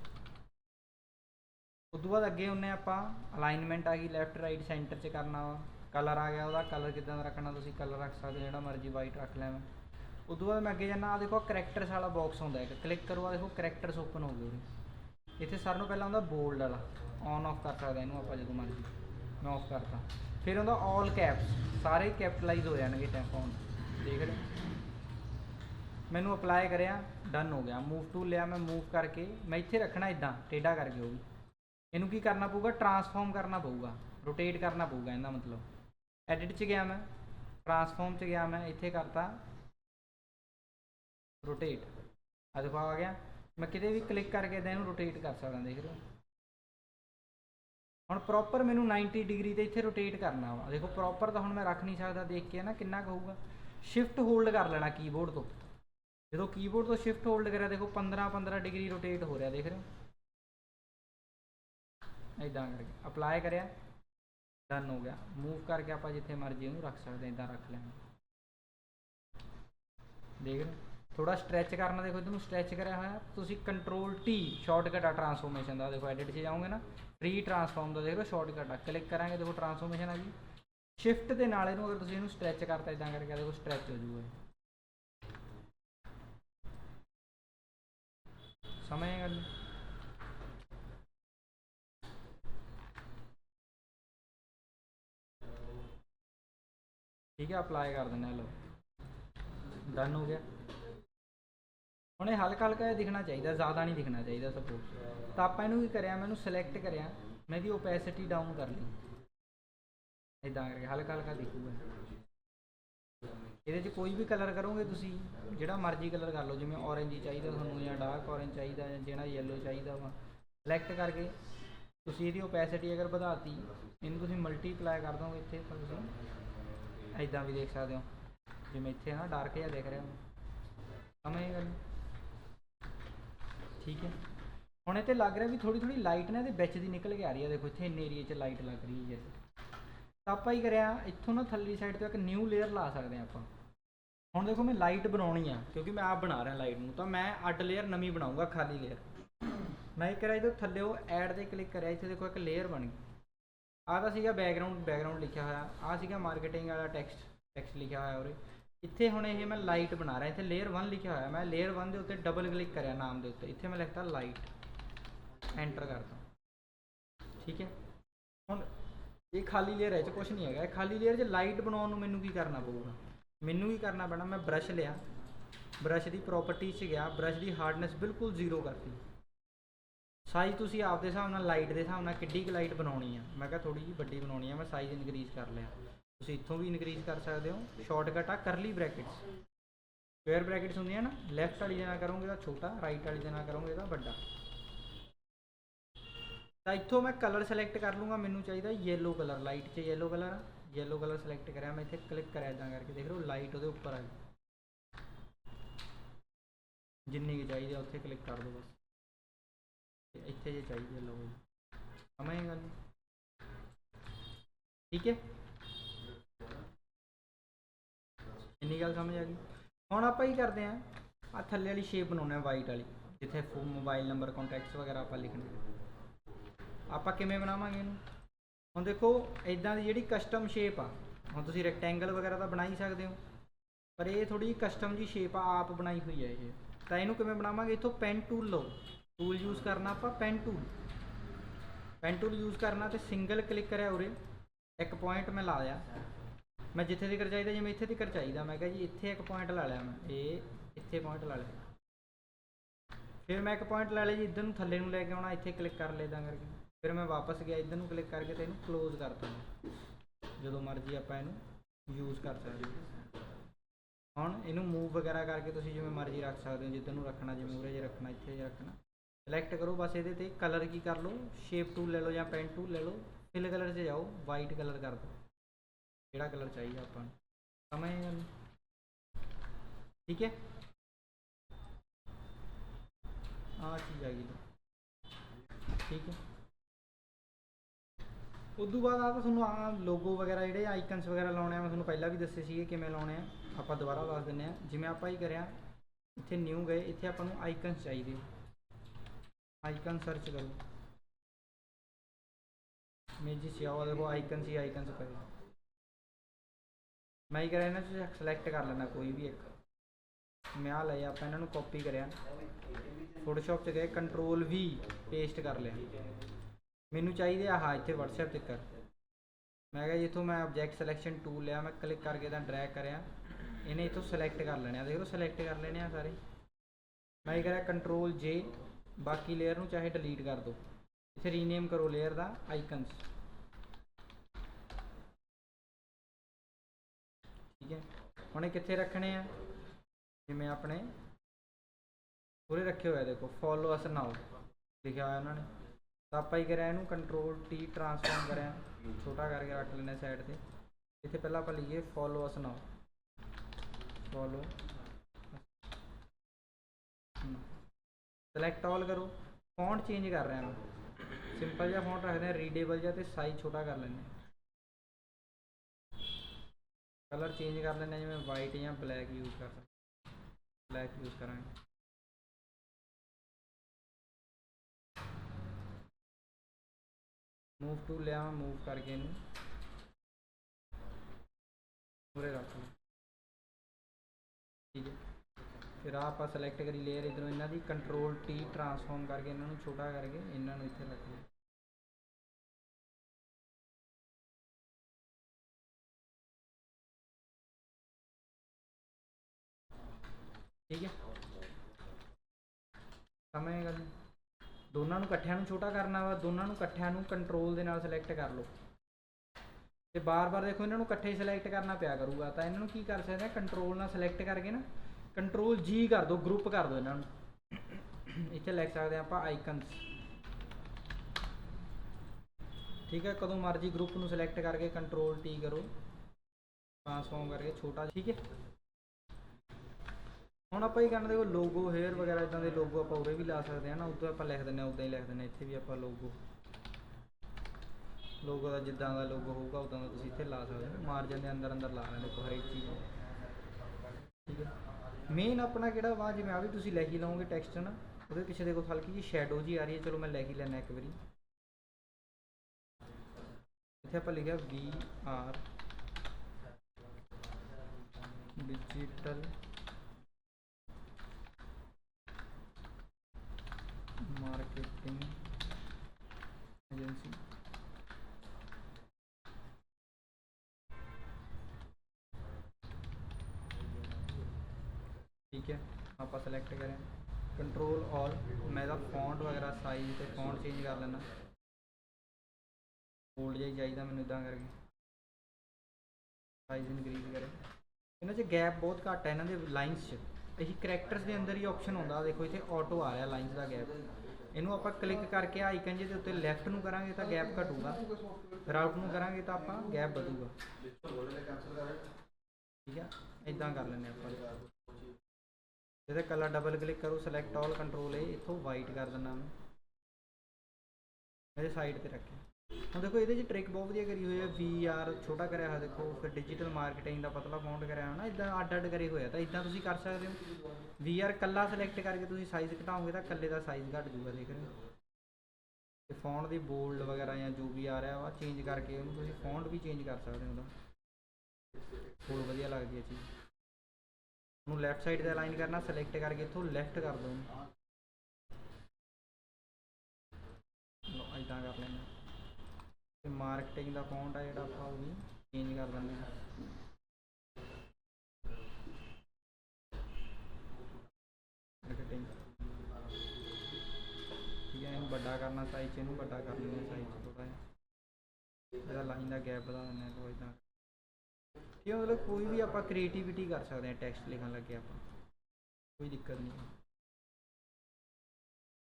ਤੋਂ ਬਾਅਦ ਅੱਗੇ ਉਹਨੇ ਆਪਾਂ ਅਲਾਈਨਮੈਂਟ ਆ ਗਈ ਲੈਫਟ ਰਾਈਟ ਸੈਂਟਰ 'ਚ ਕਰਨਾ ਵਾ। ਕਲਰ ਆ ਗਿਆ ਉਹਦਾ ਕਲਰ ਕਿਦਾਂ ਦਾ ਰੱਖਣਾ ਤੁਸੀਂ? ਕਲਰ ਰੱਖ ਸਕਦੇ ਹੋ, ਜਿਹੜਾ ਮਰਜ਼ੀ ਵਾਈਟ ਰੱਖ ਲਿਆ ਮੈਂ ਉਦੋਂ ਬਾਅਦ ਮੈਂ ਅੱਗੇ ਜਾਣਾ ਆ ਦੇਖੋ ਕਰੈਕਟਰਸ ਵਾਲਾ ਬਾਕਸ ਹੁੰਦਾ ਇੱਕ। ਕਲਿੱਕ ਕਰੋ ਆ ਦੇਖੋ ਕਰੈਕਟਰਸ ਓਪਨ ਹੋ ਗਏ ਇੱਥੇ ਸਾਰਿਆਂ ਨੂੰ ਪਹਿਲਾਂ ਹੁੰਦਾ ਬੋਲਡ ਵਾਲਾ ਔਨ ਆਫ ਕਰ ਸਕਦਾ ਇਹਨੂੰ ਆਪਾਂ ਜਦੋਂ ਮਰਜ਼ੀ, ਮੈਂ ਆਫ ਕਰਤਾ। ਫਿਰ ਹੁੰਦਾ ਆਲ ਕੈਪਸ ਸਾਰੇ ਕੈਪੀਟਲਾਈਜ਼ ਹੋ ਜਾਣਗੇ ਟੈਂਫੋਨ ਦੇਖ ਰਹੇ ਹੋ? ਮੈਨੂੰ ਅਪਲਾਈ ਕਰਿਆ ਡਨ ਹੋ ਗਿਆ। ਮੂਵ ਟੂ ਲਿਆ, ਮੈਂ ਮੂਵ ਕਰਕੇ, ਮੈਂ ਇੱਥੇ ਰੱਖਣਾ ਇਦਾਂ ਟੇਢਾ ਕਰਕੇ ਉਹ ਵੀ। ਇਹਨੂੰ ਕੀ ਕਰਨਾ ਪਊਗਾ? ਟਰਾਂਸਫਾਰਮ ਕਰਨਾ ਪਊਗਾ। ਰੋਟੇਟ ਕਰਨਾ ਪਊਗਾ, ਇਹਦਾ ਮਤਲਬ। ਐਡਿਟ 'ਚ ਗਿਆ ਮੈਂ। ਟਰਾਂਸਫਾਰਮ 'ਚ ਗਿਆ ਮੈਂ, ਇੱਥੇ ਕਰਤਾ। ਰੋਟੇਟ ਆ ਆ ਗਿਆ। ਮੈਂ ਕਿਤੇ ਵੀ ਕਲਿੱਕ ਕਰਕੇ ਤਾਂ ਇਹਨੂੰ ਰੋਟੇਟ ਕਰ ਸਕਦਾ, ਦੇਖ ਰਹੇ ਹੋ ਹੁਣ ਪ੍ਰੋਪਰ ਮੈਨੂੰ 90 ਡਿਗਰੀ ਤੇ ਇੱਥੇ ਰੋਟੇਟ ਕਰਨਾ ਵਾ। ਦੇਖੋ ਪ੍ਰੋਪਰ ਤਾਂ ਹੁਣ ਮੈਂ ਰੱਖ ਨਹੀਂ ਸਕਦਾ, ਦੇਖ ਕੇ ਨਾ ਕਿੰਨਾ ਕਹੂਗਾ ਸ਼ਿਫਟ ਹੋਲਡ ਕਰ ਲੈਣਾ ਕੀਬੋਰਡ ਤੋਂ। ਜਦੋਂ ਕੀਬੋਰਡ ਤੋਂ ਸ਼ਿਫਟ ਹੋਲਡ ਕਰਿਆ, ਦੇਖੋ 15 15 ਡਿਗਰੀ ਰੋਟੇਟ ਹੋ ਰਿਹਾ, ਦੇਖ ਰਹੇ ਹੋ? ਇਦਾਂ ਕਰਕੇ ਅਪਲਾਈ ਕਰਿਆ ਡਨ ਹੋ ਗਿਆ। ਮੂਵ ਕਰਕੇ ਆਪਾਂ ਜਿੱਥੇ ਮਰਜ਼ੀ ਉਹਨੂੰ ਰੱਖ ਸਕਦੇ ਇਦਾਂ ਰੱਖ ਲੈਣਾ। ਦੇਖ ਰਹੇ ਥੋੜਾ ਸਟ੍ਰੈਚ ਕਰਨਾ ਦੇਖੋ ਇਹਨੂੰ ਸਟ੍ਰੈਚ ਕਰਿਆ ਹੋਇਆ। ਤੁਸੀਂ ਕੰਟਰੋਲ ਟੀ ਸ਼ਾਰਟਕਟ ਆ ਟਰਾਂਸਫੋਰਮੇਸ਼ਨ ਦਾ। ਦੇਖੋ ਐਡਿਟ 'ਚ ਜਾਓਗੇ ਨਾ ਫ੍ਰੀ ਟਰਾਂਸਫਾਰਮ ਦਾ ਦੇਖ ਲਓ ਸ਼ਾਰਟਕਟ ਆ। ਕਲਿੱਕ ਕਰਾਂਗੇ, ਦੇਖੋ ਟਰਾਂਸਫੋਰਮੇਸ਼ਨ ਆ ਗਈ। ਸ਼ਿਫਟ ਦੇ ਨਾਲ ਇਹਨੂੰ ਅਗਰ ਤੁਸੀਂ ਇਹਨੂੰ ਸਟ੍ਰੈਚ ਕਰਤਾ ਇਦਾਂ ਕਰਕੇ ਦੇਖੋ ਸਟ੍ਰੈਚ ਹੋ ਜਾਊਗਾ ਸਮਝ ਆਈ ਗੱਲ? ਠੀਕ ਹੈ ਅਪਲਾਈ ਕਰ ਦਿੰਦੇ ਹਾਂ ਲਓ। ਡਨ ਹੋ ਗਿਆ। ਹੁਣ ਇਹ ਹਲਕਾ ਹਲਕਾ ਜਿਹਾ ਦਿਖਣਾ ਚਾਹੀਦਾ, ਜ਼ਿਆਦਾ ਨਹੀਂ ਦਿਖਣਾ ਚਾਹੀਦਾ ਸਪੋਰਟ ਤਾਂ ਆਪਾਂ ਇਹਨੂੰ ਕੀ ਕਰਿਆ ਮੈਨੂੰ ਸਿਲੈਕਟ ਕਰਿਆ, ਮੈਂ ਇਹਦੀ ਓਪੈਸਿਟੀ ਡਾਊਨ ਕਰ ਲਈ। ਇਦਾਂ ਕਰਕੇ ਹਲਕਾ ਹਲਕਾ ਦਿਖੂਗਾ। ਇਹਦੇ 'ਚ ਕੋਈ ਵੀ ਕਲਰ ਕਰੋਗੇ ਤੁਸੀਂ, ਜਿਹੜਾ ਮਰਜ਼ੀ ਕਲਰ ਕਰ ਲਓ, ਜਿਵੇਂ orange ਚਾਹੀਦਾ ਤੁਹਾਨੂੰ ਜਾਂ ਡਾਰਕ orange ਚਾਹੀਦਾ ਜਾਂ ਜਿਹੜਾ yellow ਚਾਹੀਦਾ ਵਾ। ਸਿਲੈਕਟ ਕਰਕੇ ਤੁਸੀਂ ਇਹਦੀ ਓਪੈਸਿਟੀ ਅਗਰ ਵਧਾਤੀ, ਇਹਨੂੰ ਤੁਸੀਂ ਮਲਟੀਪਲਾਈ ਕਰ ਦੋਗੇ ਇੱਥੇ ਤਾਂ ਤੁਸੀਂ ਐਦਾਂ ਵੀ ਦੇਖ ਸਕਦੇ ਹੋ। ਜਿਵੇਂ ਇੱਥੇ ਨਾ ਡਾਰਕ ਜਿਹਾ ਦਿਖ ਰਿਹਾ। ਸਮਝ ਗਏ ਠੀਕ ਹੈ। ਹੁਣ ਇਹ ਤੇ ਲੱਗ ਰਿਹਾ ਵੀ ਥੋੜੀ ਥੋੜੀ ਲਾਈਟ ਨਾ ਇਹਦੇ ਵਿੱਚ ਦੀ ਨਿਕਲ ਕੇ ਆ ਰਹੀ ਹੈ। ਦੇਖੋ, ਇੱਥੇ ਇੰਨੇ ਏਰੀਏ 'ਚ ਲਾਈਟ ਲੱਗ ਰਹੀ ਹੈ ਤਾਂ ਆਪਾਂ ਹੀ ਕਰਿਆ, ਇੱਥੋਂ ਨਾ ਥੱਲੀ ਸਾਈਡ ਤੋਂ ਇੱਕ ਨਿਊ ਲੇਅਰ ਲਾ ਸਕਦੇ ਹਾਂ ਆਪਾਂ। ਹੁਣ ਦੇਖੋ, ਮੈਂ ਲਾਈਟ ਬਣਾਉਣੀ ਆ, ਕਿਉਂਕਿ ਮੈਂ ਆਪ ਬਣਾ ਰਿਹਾ ਲਾਈਟ ਨੂੰ। ਤਾਂ ਮੈਂ ਅੱਡ ਲੇਅਰ ਨਵੀਂ ਬਣਾਉਂਗਾ ਖਾਲੀ ਲੇਅਰ ਮੈਂ ਇਹ ਕਰਿਆ ਜਦੋਂ ਥੱਲੇ ਉਹ ਐਡ ਤੇ ਕਲਿੱਕ ਕਰਿਆ, ਇੱਥੇ ਦੇਖੋ ਇੱਕ ਲੇਅਰ ਬਣ ਗਈ। ਆਹ ਤਾਂ ਸੀਗਾ ਬੈਕਗ੍ਰਾਉਂਡ ਬੈਕਗ੍ਰਾਉਂਡ ਲਿਖਿਆ ਹੋਇਆ। ਆਹ ਸੀਗਾ ਮਾਰਕੀਟਿੰਗ ਵਾਲਾ ਟੈਕਸਟ ਟੈਕਸਟ ਲਿਖਿਆ ਹੋਇਆ ਉਰੇ। ਇੱਥੇ ਹੁਣ ਇਹ ਮੈਂ ਲਾਈਟ ਬਣਾ ਰਿਹਾ, ਇੱਥੇ ਲੇਅਰ 1 ਲਿਖਿਆ ਹੋਇਆ, ਮੈਂ ਲੇਅਰ 1 ਦੇ ਉੱਤੇ ਡਬਲ ਕਲਿੱਕ ਕਰਿਆ ਨਾਮ ਦੇ ਉੱਤੇ, ਇੱਥੇ ਮੈਂ ਲਿਖਤਾ ਲਾਈਟ ਐਂਟਰ ਕਰਤਾ। ਠੀਕ ਹੈ? ਹੁਣ ਇਹ ਖਾਲੀ ਲੇਅਰ ਹੈ 'ਚ ਕੁਝ ਨਹੀਂ ਹੈਗਾ, ਇਹ ਖਾਲੀ ਲੇਅਰ 'ਚ ਲਾਈਟ ਬਣਾਉਣ ਨੂੰ ਮੈਨੂੰ ਕੀ ਕਰਨਾ ਪਊਗਾ? ਮੈਨੂੰ ਕੀ ਕਰਨਾ ਪੈਣਾ? ਮੈਂ ਬ੍ਰਸ਼ ਲਿਆ ਬ੍ਰਸ਼ ਦੀ ਪ੍ਰੋਪਰਟੀ 'ਚ ਗਿਆ ਬ੍ਰਸ਼ ਦੀ ਹਾਰਡਨੈਸ ਬਿਲਕੁਲ ਜ਼ੀਰੋ ਕਰਤੀ। ਸਾਈਜ਼ ਤੁਸੀਂ ਆਪਦੇ ਹਿਸਾਬ ਨਾਲ ਲਾਈਟ ਦੇ ਹਿਸਾਬ ਨਾਲ ਕਿੱਡੀ ਕੁ ਲਾਈਟ ਬਣਾਉਣੀ ਆ? ਮੈਂ ਕਿਹਾ ਥੋੜੀ ਜਿਹੀ ਵੱਡੀ ਬਣਾਉਣੀ ਆ, ਮੈਂ ਸਾਈਜ਼ ਇਨਕਰੀਜ਼ ਕਰ ਲਿਆ। ਤੁਸੀਂ ਇੱਥੋਂ ਵੀ ਇਨਕਰੀਜ਼ ਕਰ ਸਕਦੇ ਹੋ ਸ਼ਾਰਟਕਟ ਆ ਕਰਲੀ ਬ੍ਰੈਕਟਸ ਸਕੁਅਰ ਬ੍ਰੈਕਟਸ ਹੁੰਦੀਆਂ ਨਾ ਲੈਫਟ ਵਾਲੀ ਦੇ ਨਾਲ ਕਰੋਗੇ ਤਾਂ ਛੋਟਾ ਰਾਈਟ ਵਾਲੀ ਦੇ ਨਾਲ ਕਰੋਗੇ ਤਾਂ ਵੱਡਾ। ਤਾਂ ਇੱਥੋਂ ਮੈਂ ਕਲਰ ਸਿਲੈਕਟ ਕਰ ਲੂੰਗਾ ਮੈਨੂੰ ਚਾਹੀਦਾ ਯੈਲੋ ਕਲਰ ਲਾਈਟ 'ਚ ਯੈਲੋ ਕਲਰ ਆ। ਯੈਲੋ ਕਲਰ ਸਿਲੈਕਟ ਕਰਿਆ, ਮੈਂ ਇੱਥੇ ਕਲਿੱਕ ਕਰਿਆ ਇਦਾਂ ਕਰਕੇ, ਦੇਖ ਲਓ ਲਾਈਟ ਉਹਦੇ ਉੱਪਰ ਆ ਗਈ। ਜਿੰਨੀ ਕੀ ਚਾਹੀਦੀ ਆ, ਉੱਥੇ ਕਲਿੱਕ ਕਰ ਦਿਓ ਬਸ। ਇੱਥੇ ਜੇ ਚਾਹੀਦੀ ਹੈ ਲਓ ਜੀ ਸਮਝ ਗੱਲ। ਠੀਕ ਹੈ? ਇੰਨੀ ਗੱਲ ਸਮਝ ਆ ਗਈ? ਹੁਣ ਆਪਾਂ ਕੀ ਕਰਦੇ ਆਂ ਆ ਥੱਲੇ ਵਾਲੀ ਸ਼ੇਪ ਬਣਾਉਣਾ ਹੈ ਵਾਈਟ ਵਾਲੀ, ਜਿੱਥੇ ਫੋਨ ਮੋਬਾਈਲ ਨੰਬਰ ਕੰਟੈਕਟਸ ਵਗੈਰਾ ਆਪਾਂ ਲਿਖਣੇ ਆਪਾਂ ਕਿਵੇਂ ਬਣਾਵਾਂਗੇ ਇਹਨੂੰ? ਹੁਣ ਦੇਖੋ ਇਦਾਂ ਦੀ ਜਿਹੜੀ ਕਸਟਮ ਸ਼ੇਪ ਆ, ਹੁਣ ਤੁਸੀਂ ਰੈਕਟੈਂਗਲ ਵਗੈਰਾ ਤਾਂ ਬਣਾ ਹੀ ਸਕਦੇ ਹੋ, ਪਰ ਇਹ ਥੋੜੀ ਜਿਹੀ ਕਸਟਮ ਜੀ ਸ਼ੇਪ ਆ, ਆਪ ਬਣਾਈ ਹੋਈ ਹੈ ਇਹ। ਤਾਂ ਇਹਨੂੰ ਕਿਵੇਂ ਬਣਾਵਾਂਗੇ? ਇੱਥੋਂ ਪੈਨ ਟੂਲ ਲਓ। ਟੂਲ ਯੂਜ਼ ਕਰਨਾ ਆਪਾਂ pen tool pen tool use ਕਰਨਾ ਤੇ ਸਿੰਗਲ ਕਲਿੱਕ ਕਰਿਆ ਉਰੇ। ਇੱਕ ਪੁਆਇੰਟ ਮੈਂ ਲਾ ਲਿਆ ਮੈਂ ਜਿੱਥੇ ਤੱਕ ਚਾਹੀਦਾ, ਜਿਵੇਂ ਇੱਥੇ ਤੱਕ ਚਾਹੀਦਾ, ਮੈਂ ਕਿਹਾ ਜੀ ਇੱਥੇ ਇੱਕ ਪੁਆਇੰਟ ਲਾ ਲਿਆ ਮੈਂ, ਇਹ ਇੱਥੇ ਪੁਆਇੰਟ ਲਾ ਲਿਆ। ਫਿਰ ਮੈਂ ਇੱਕ ਪੁਆਇੰਟ ਲੈ ਲਿਆ ਜੀ, ਇੱਧਰ ਨੂੰ ਥੱਲੇ ਨੂੰ ਲੈ ਕੇ ਆਉਣਾ, ਇੱਥੇ ਕਲਿੱਕ ਕਰ ਲੈਦਾ ਕਰਕੇ। ਫਿਰ ਮੈਂ ਵਾਪਸ ਗਿਆ, ਇੱਧਰ ਨੂੰ ਕਲਿੱਕ ਕਰਕੇ ਤੇ ਇਹਨੂੰ ਕਲੋਜ਼ ਕਰ ਮੈਂ ਜਦੋਂ ਮਰਜ਼ੀ ਆਪਾਂ ਇਹਨੂੰ ਯੂਜ਼ ਕਰ ਸਕਦੇ ਹਾਂ। ਹੁਣ ਇਹਨੂੰ ਮੂਵ ਵਗੈਰਾ ਕਰਕੇ ਤੁਸੀਂ ਜਿਵੇਂ ਮਰਜ਼ੀ ਰੱਖ ਸਕਦੇ ਹੋ, ਜਿੱਧਰ ਨੂੰ ਰੱਖਣਾ, ਜਿਵੇਂ ਮੂਰੇ ਜੇ ਰੱਖਣਾ, ਇੱਥੇ ਜੇ ਰੱਖਣਾ। ਸਿਲੈਕਟ ਕਰੋ ਬਸ ਇਹਦੇ ਤੇ ਕਲਰ ਕੀ ਕਰ ਲਓ ਸ਼ੇਪ ਟੂਲ ਲੈ ਲਓ ਜਾਂ ਪੈਨ ਟੂਲ ਲੈ ਲਓ ਫਿਲ ਕਲਰ 'ਚ ਜਾਓ ਵਾਈਟ ਕਲਰ ਕਰ ਦਿਓ। ਕਿਹੜਾ ਕਲਰ ਚਾਹੀਦਾ ਆਪਾਂ ਨੂੰ? ਸਮਝ ਗੱਲ? ਠੀਕ ਹੈ? ਆਹ ਚੀਜ਼ ਆ ਗਈ ਠੀਕ ਹੈ? ਉਦੋਂ ਬਾਅਦ ਆ ਤਾਂ ਤੁਹਾਨੂੰ ਆ ਲੋਗੋ ਵਗੈਰਾ ਜਿਹੜੇ ਆਈਕਨਸ ਵਗੈਰਾ ਲਾਉਣੇ ਆ, ਮੈਂ ਤੁਹਾਨੂੰ ਪਹਿਲਾਂ ਵੀ ਦੱਸੇ ਸੀਗੇ ਕਿਵੇਂ ਲਾਉਣੇ ਆ, ਆਪਾਂ ਦੁਬਾਰਾ ਦੱਸ ਦਿੰਨੇ ਆ। ਜਿਵੇਂ ਆਪਾਂ ਹੀ ਕਰਿਆ, ਇੱਥੇ ਨਿਊ ਗਏ, ਇੱਥੇ ਆਪਾਂ ਨੂੰ ਆਈਕਨਸ ਚਾਹੀਦੇ ਆਈਕਨ ਸਰਚ ਕਰੋ। ਮੇਜੀ ਸਿਆਵਾ ਦੇਖੋ ਆਈਕਨਸ ਹੀ ਆਈਕਨਸ ਪਏ ਮੈਂ ਹੀ ਕਰਿਆ, ਇਹਨਾਂ ਚ ਸਿਲੈਕਟ ਕਰ ਲੈਣਾ ਕੋਈ ਵੀ ਇੱਕ। ਮੈਂ ਆ ਲਿਆ ਆਪਾਂ ਇਹਨਾਂ ਨੂੰ ਕਾਪੀ ਕਰਿਆ। ਫੋਟੋਸ਼ਾਪ 'ਚ ਗਏ ਕੰਟਰੋਲ ਵੀ ਪੇਸਟ ਕਰ ਲਿਆ। ਮੈਨੂੰ ਚਾਹੀਦੇ ਆ ਹਾਂ ਇੱਥੇ WhatsApp ਤੇ ਕਰ। ਮੈਂ ਕਿਹਾ ਜਿੱਥੋਂ ਮੈਂ ਆਬਜੈਕਟ ਸਿਲੈਕਸ਼ਨ ਟੂਲ ਲਿਆ, ਮੈਂ ਕਲਿੱਕ ਕਰਕੇ ਤਾਂ ਡਰੈਗ ਕਰਿਆ। ਇਹਨੇ ਇੱਥੋਂ ਸਿਲੈਕਟ ਕਰ ਲੈਣੇ ਆ। ਦੇਖ ਲਓ ਸਿਲੈਕਟ ਕਰ ਲੈਣੇ ਆ ਸਾਰੇ। ਮੈਂ ਇਹ ਕਰਿਆ ਕੰਟਰੋਲ J, ਬਾਕੀ ਲੇਅਰ ਨੂੰ ਚਾਹੇ ਡਿਲੀਟ ਕਰ ਦਿਓ ਇੱਥੇ ਰੀਨੇਮ ਕਰੋ ਲੇਅਰ ਦਾ ਆਈਕਨਸ ਠੀਕ ਹੈ? ਹੁਣ ਇਹ ਕਿੱਥੇ ਰੱਖਣੇ ਆ? ਜਿਵੇਂ ਆਪਣੇ ਪੂਰੇ ਰੱਖੇ ਹੋਏ ਆ ਦੇਖੋ ਫੋਲੋ ਅਸ ਨਾਓ ਲਿਖਿਆ ਹੋਇਆ ਉਹਨਾਂ ਨੇ। ਤਾਂ ਆਪਾਂ ਹੀ ਕਰਿਆ ਇਹਨੂੰ ਕੰਟਰੋਲ ਟੀ ਟਰਾਂਸਫਾਰਮ ਕਰਿਆ। ਛੋਟਾ ਕਰਕੇ ਰੱਖ ਲੈਣਾ ਸਾਈਡ ਤੇ। ਇੱਥੇ ਪਹਿਲਾਂ ਆਪਾਂ ਲਈਏ follow us now follow select all ਕਰੋ। ਫੌਂਟ ਚੇਂਜ ਕਰ ਰਿਹਾ ਮੈਂ ਸਿੰਪਲ ਜਿਹਾ ਫੌਂਟ ਰੱਖਦੇ ਆ ਰੀਡੇਬਲ ਜਿਹਾ ਤੇ ਸਾਈਜ਼ ਛੋਟਾ ਕਰ ਲੈਂਦੇ ਹਾਂ ਕਲਰ ਚੇਂਜ ਕਰ ਲੈਂਦੇ ਹਾਂ, ਜਿਵੇਂ ਵਾਈਟ ਜਾਂ ਬਲੈਕ ਯੂਜ਼ ਕਰ ਸਕਦੇ ਬਲੈਕ ਯੂਜ਼ ਕਰਾਂਗੇ। ਮੂਵ ਟੂ ਲਿਆ ਮੂਵ ਕਰਕੇ ਇਹਨੂੰ। ਪੂਰੇ ਰੱਖ ਲਓ। ਠੀਕ ਹੈ। ਫਿਰ ਆਹ ਆਪਾਂ ਸਿਲੈਕਟ ਕਰੀ ਲੇਅਰ ਇਧਰੋਂ ਇਹਨਾਂ ਦੀ ਕੰਟਰੋਲ ਟੀ ਟ੍ਰਾਂਸਫਾਰਮ ਕਰਕੇ ਇਹਨਾਂ ਨੂੰ ਛੋਟਾ ਕਰਕੇ ਇਹਨਾਂ ਨੂੰ ਇੱਥੇ ਰੱਖ ਲਓ। ਠੀਕ ਹੈ। ਸਮਝ ਗੱਲ ਦੋਨਾਂ ਨੂੰ ਇਕੱਠਿਆਂ ਨੂੰ ਛੋਟਾ ਕਰਨਾ ਵਾ, ਦੋਨਾਂ ਨੂੰ ਇਕੱਠਿਆਂ ਨੂੰ ਕੰਟਰੋਲ ਦੇ ਨਾਲ ਸਿਲੈਕਟ ਕਰ ਲਓ। ਤੇ ਬਾਰ-ਬਾਰ ਦੇਖੋ ਇਹਨਾਂ ਨੂੰ ਇਕੱਠੇ ਹੀ ਸਿਲੈਕਟ ਕਰਨਾ ਪਿਆ ਕਰੂਗਾ, ਤਾਂ ਇਹਨਾਂ ਨੂੰ ਕੀ ਕਰ ਸਕਦੇ ਆ ਕੰਟਰੋਲ ਨਾਲ ਸਿਲੈਕਟ ਕਰਕੇ ਨਾ ਕੰਟਰੋਲ ਜੀ ਕਰ ਦਿਓ ਗਰੁੱਪ ਕਰ ਦਿਓ ਇਹਨਾਂ ਨੂੰ। ਇੱਥੇ ਲਿਖ ਸਕਦੇ ਆ ਆਪਾਂ ਆਈਕਨਸ ਠੀਕ ਹੈ, ਕਦੋਂ ਮਰਜ਼ੀ ਗਰੁੱਪ ਨੂੰ ਸਿਲੈਕਟ ਕਰਕੇ ਕੰਟਰੋਲ ਟੀ ਕਰੋ। ਟ੍ਰਾਂਸਫਾਰਮ ਕਰਕੇ ਛੋਟਾ, ਠੀਕ ਹੈ। ਹੁਣ ਆਪਾਂ ਇਹ ਕਰਨਾ ਦੇਖੋ ਲੋਗੋ ਹੇਅਰ ਵਗੈਰਾ ਇਦਾਂ ਦੇ ਲੋਗੋ ਆਪਾਂ ਉਰੇ ਵੀ ਲਾ ਸਕਦੇ ਹਾਂ ਨਾ, ਉੱਤੇ ਆਪਾਂ ਲਿਖ ਦਿੰਦੇ ਆ ਉਦਾਂ ਹੀ ਲਿਖ ਦਿੰਦੇ ਹਾਂ, ਇੱਥੇ ਵੀ ਆਪਾਂ ਲੋਗੋ ਲੋਗੋ ਦਾ ਜਿੱਦਾਂ ਦਾ ਲੋਗੋ ਹੋਊਗਾ, ਉਦਾਂ ਦਾ ਤੁਸੀਂ ਇੱਥੇ ਲਾ ਸਕਦੇ ਹੋ ਮਾਰਜਨ ਦੇ ਅੰਦਰ ਅੰਦਰ ਲਾ ਲੈਣੇ ਦੇਖੋ ਹਰੇਕ ਚੀਜ਼ ਠੀਕ ਹੈ। ਮੇਨ ਆਪਣਾ ਕਿਹੜਾ ਵਾ, ਜਿਵੇਂ ਆ ਵੀ ਤੁਸੀਂ ਲੈ ਹੀ ਲਓਗੇ ਟੈਕਸਟ ਨਾ, ਉਹਦੇ ਪਿੱਛੇ ਦੇਖੋ ਹਲਕੀ ਜਿਹੀ ਸ਼ੈਡੋ ਜੀ ਆ ਰਹੀ ਹੈ, ਚਲੋ ਮੈਂ ਲੈ ਹੀ ਲੈਣਾ ਇੱਕ ਵਾਰੀ। ਇੱਥੇ ਆਪਾਂ ਲਿਖਿਆ we are digital marketing agency ਠੀਕ ਹੈ ਆਪਾਂ ਸਿਲੈਕਟ ਕरें ਕੰਟਰੋਲ ਆਲ ਮੈਂ ਇਹਦਾ ਫੌਂਟ ਵਗੈਰਾ ਸਾਈਜ਼ ਤੇ ਫੌਂਟ ਚੇਂਜ ਕਰ ਲੈਣਾ ਬੋਲਡ ਜਿਹਾ ਚਾਹੀਦਾ ਮੈਨੂੰ ਇਦਾਂ ਕਰਕੇ ਸਾਈਜ਼ ਇਨਕਰੀਜ਼ ਕਰੇ ਇਹਨਾਂ 'ਚ ਗੈਪ ਬਹੁਤ ਘੱਟ ਹੈ ਇਹਨਾਂ ਦੇ ਲਾਈਨਸ 'ਚ ਇਹੀ ਕਰੈਕਟਰਸ ਦੇ ਅੰਦਰ ਹੀ ਆਪਸ਼ਨ ਹੁੰਦਾ। ਦੇਖੋ, ਇੱਥੇ ਆਟੋ ਆ ਰਿਹਾ ਲਾਈਨਸ ਦਾ ਗੈਪ ਇਹਨੂੰ ਆਪਾਂ ਕਲਿੱਕ ਕਰਕੇ ਆਈਕਨ ਜਿਹੇ ਦੇ ਉੱਤੇ ਲੈਫਟ ਨੂੰ ਕਰਾਂਗੇ ਤਾਂ ਗੈਪ ਘਟੂਗਾ। ਰਾਊਟ ਨੂੰ ਕਰਾਂਗੇ ਤਾਂ ਆਪਾਂ ਗੈਪ ਵਧੂਗਾ। ਠੀਕ ਆ? ਇਦਾਂ ਕਰ ਲੈਂਦੇ ਆਪਾਂ। ਇਹਦਾ ਕਲਰ ਡਬਲ ਕਲਿੱਕ ਕਰੋ ਸਿਲੈਕਟ ਆਲ ਕੰਟਰੋਲ ਏ ਇੱਥੋਂ ਵਾਈਟ ਕਰ ਦਿੰਦਾ ਮੈਂ। ਇਹਦੇ ਸਾਈਡ ਤੇ ਰੱਖਿਆ। ਹੁਣ ਦੇਖੋ ਇਹਦੇ 'ਚ ਟ੍ਰਿਕ ਬਹੁਤ ਵਧੀਆ ਕਰੀ ਹੋਈ ਹੈ ਵੀ ਆਰ ਛੋਟਾ ਕਰਿਆ ਹੋਇਆ, ਦੇਖੋ ਫਿਰ ਡਿਜੀਟਲ ਮਾਰਕੀਟਿੰਗ ਦਾ ਪਤਲਾ ਫੌਂਟ ਕਰਿਆ ਹੋਇਆ ਨਾ ਇਦਾਂ ਅੱਡ ਅੱਡ ਕਰੇ ਹੋਇਆ ਤਾਂ ਇਦਾਂ ਤੁਸੀਂ ਕਰ ਸਕਦੇ ਹੋ। ਵੀ ਆਰ ਕੱਲਾ ਸਿਲੈਕਟ ਕਰਕੇ ਤੁਸੀਂ ਸਾਈਜ਼ ਘਟਾਓਗੇ ਤਾਂ ਕੱਲੇ ਦਾ ਸਾਈਜ਼ ਘਟ ਜੂਗਾ ਦੇਖ ਰਹੇ ਹੋ। ਤੇ ਫੌਂਟ ਦੀ ਬੋਲਡ ਵਗੈਰਾ ਜਾਂ ਜੋ ਵੀ ਆ ਰਿਹਾ ਵਾ ਚੇਂਜ ਕਰਕੇ ਉਹਨੂੰ ਤੁਸੀਂ ਫੌਂਟ ਵੀ ਚੇਂਜ ਕਰ ਸਕਦੇ ਹੋ ਉਹਦਾ ਬਹੁਤ ਵਧੀਆ ਲੱਗਦੀ ਹੈ ਚੀਜ਼। ਉਹਨੂੰ ਲੈਫਟ ਸਾਈਡ ਤੇ ਅਲਾਈਨ ਕਰਨਾ ਸਿਲੈਕਟ ਕਰਕੇ ਇੱਥੋਂ ਲੈਫਟ ਕਰ ਦੋ। ਉਹਨੂੰ ਲਓ ਇਦਾਂ ਕਰ ਲੈਣਾ ਤੇ ਮਾਰਕੀਟਿੰਗ ਦਾ ਅਕਾਊਂਟ ਆ ਜਿਹੜਾ ਆਪਾਂ ਉਹ ਵੀ ਚੇਂਜ ਕਰ ਦਿੰਦੇ ਹਾਂ। ਮਾਰਕੀਟਿੰਗ ਠੀਕ ਹੈ, ਇਹਨੂੰ ਵੱਡਾ ਕਰਨਾ ਸਾਈਜ਼ ਇਹਨੂੰ ਵੱਡਾ ਕਰ ਲੈਂਦੇ ਸਾਈਜ਼ ਥੋੜਾ ਜਿਹਾ। ਇਹਦਾ ਲਾਈਨ ਦਾ ਗੈਪ ਵਧਾ ਦਿੰਦੇ ਹਾਂ ਥੋੜਾ ਠੀਕ ਹੈ, ਮਤਲਬ ਕੋਈ ਵੀ ਆਪਾਂ ਕ੍ਰੀਏਟੀਵਿਟੀ ਕਰ ਸਕਦੇ ਹਾਂ ਟੈਕਸਟ ਲਿਖਣ ਲੱਗੇ ਆਪਾਂ। ਕੋਈ ਦਿੱਕਤ ਨਹੀਂ।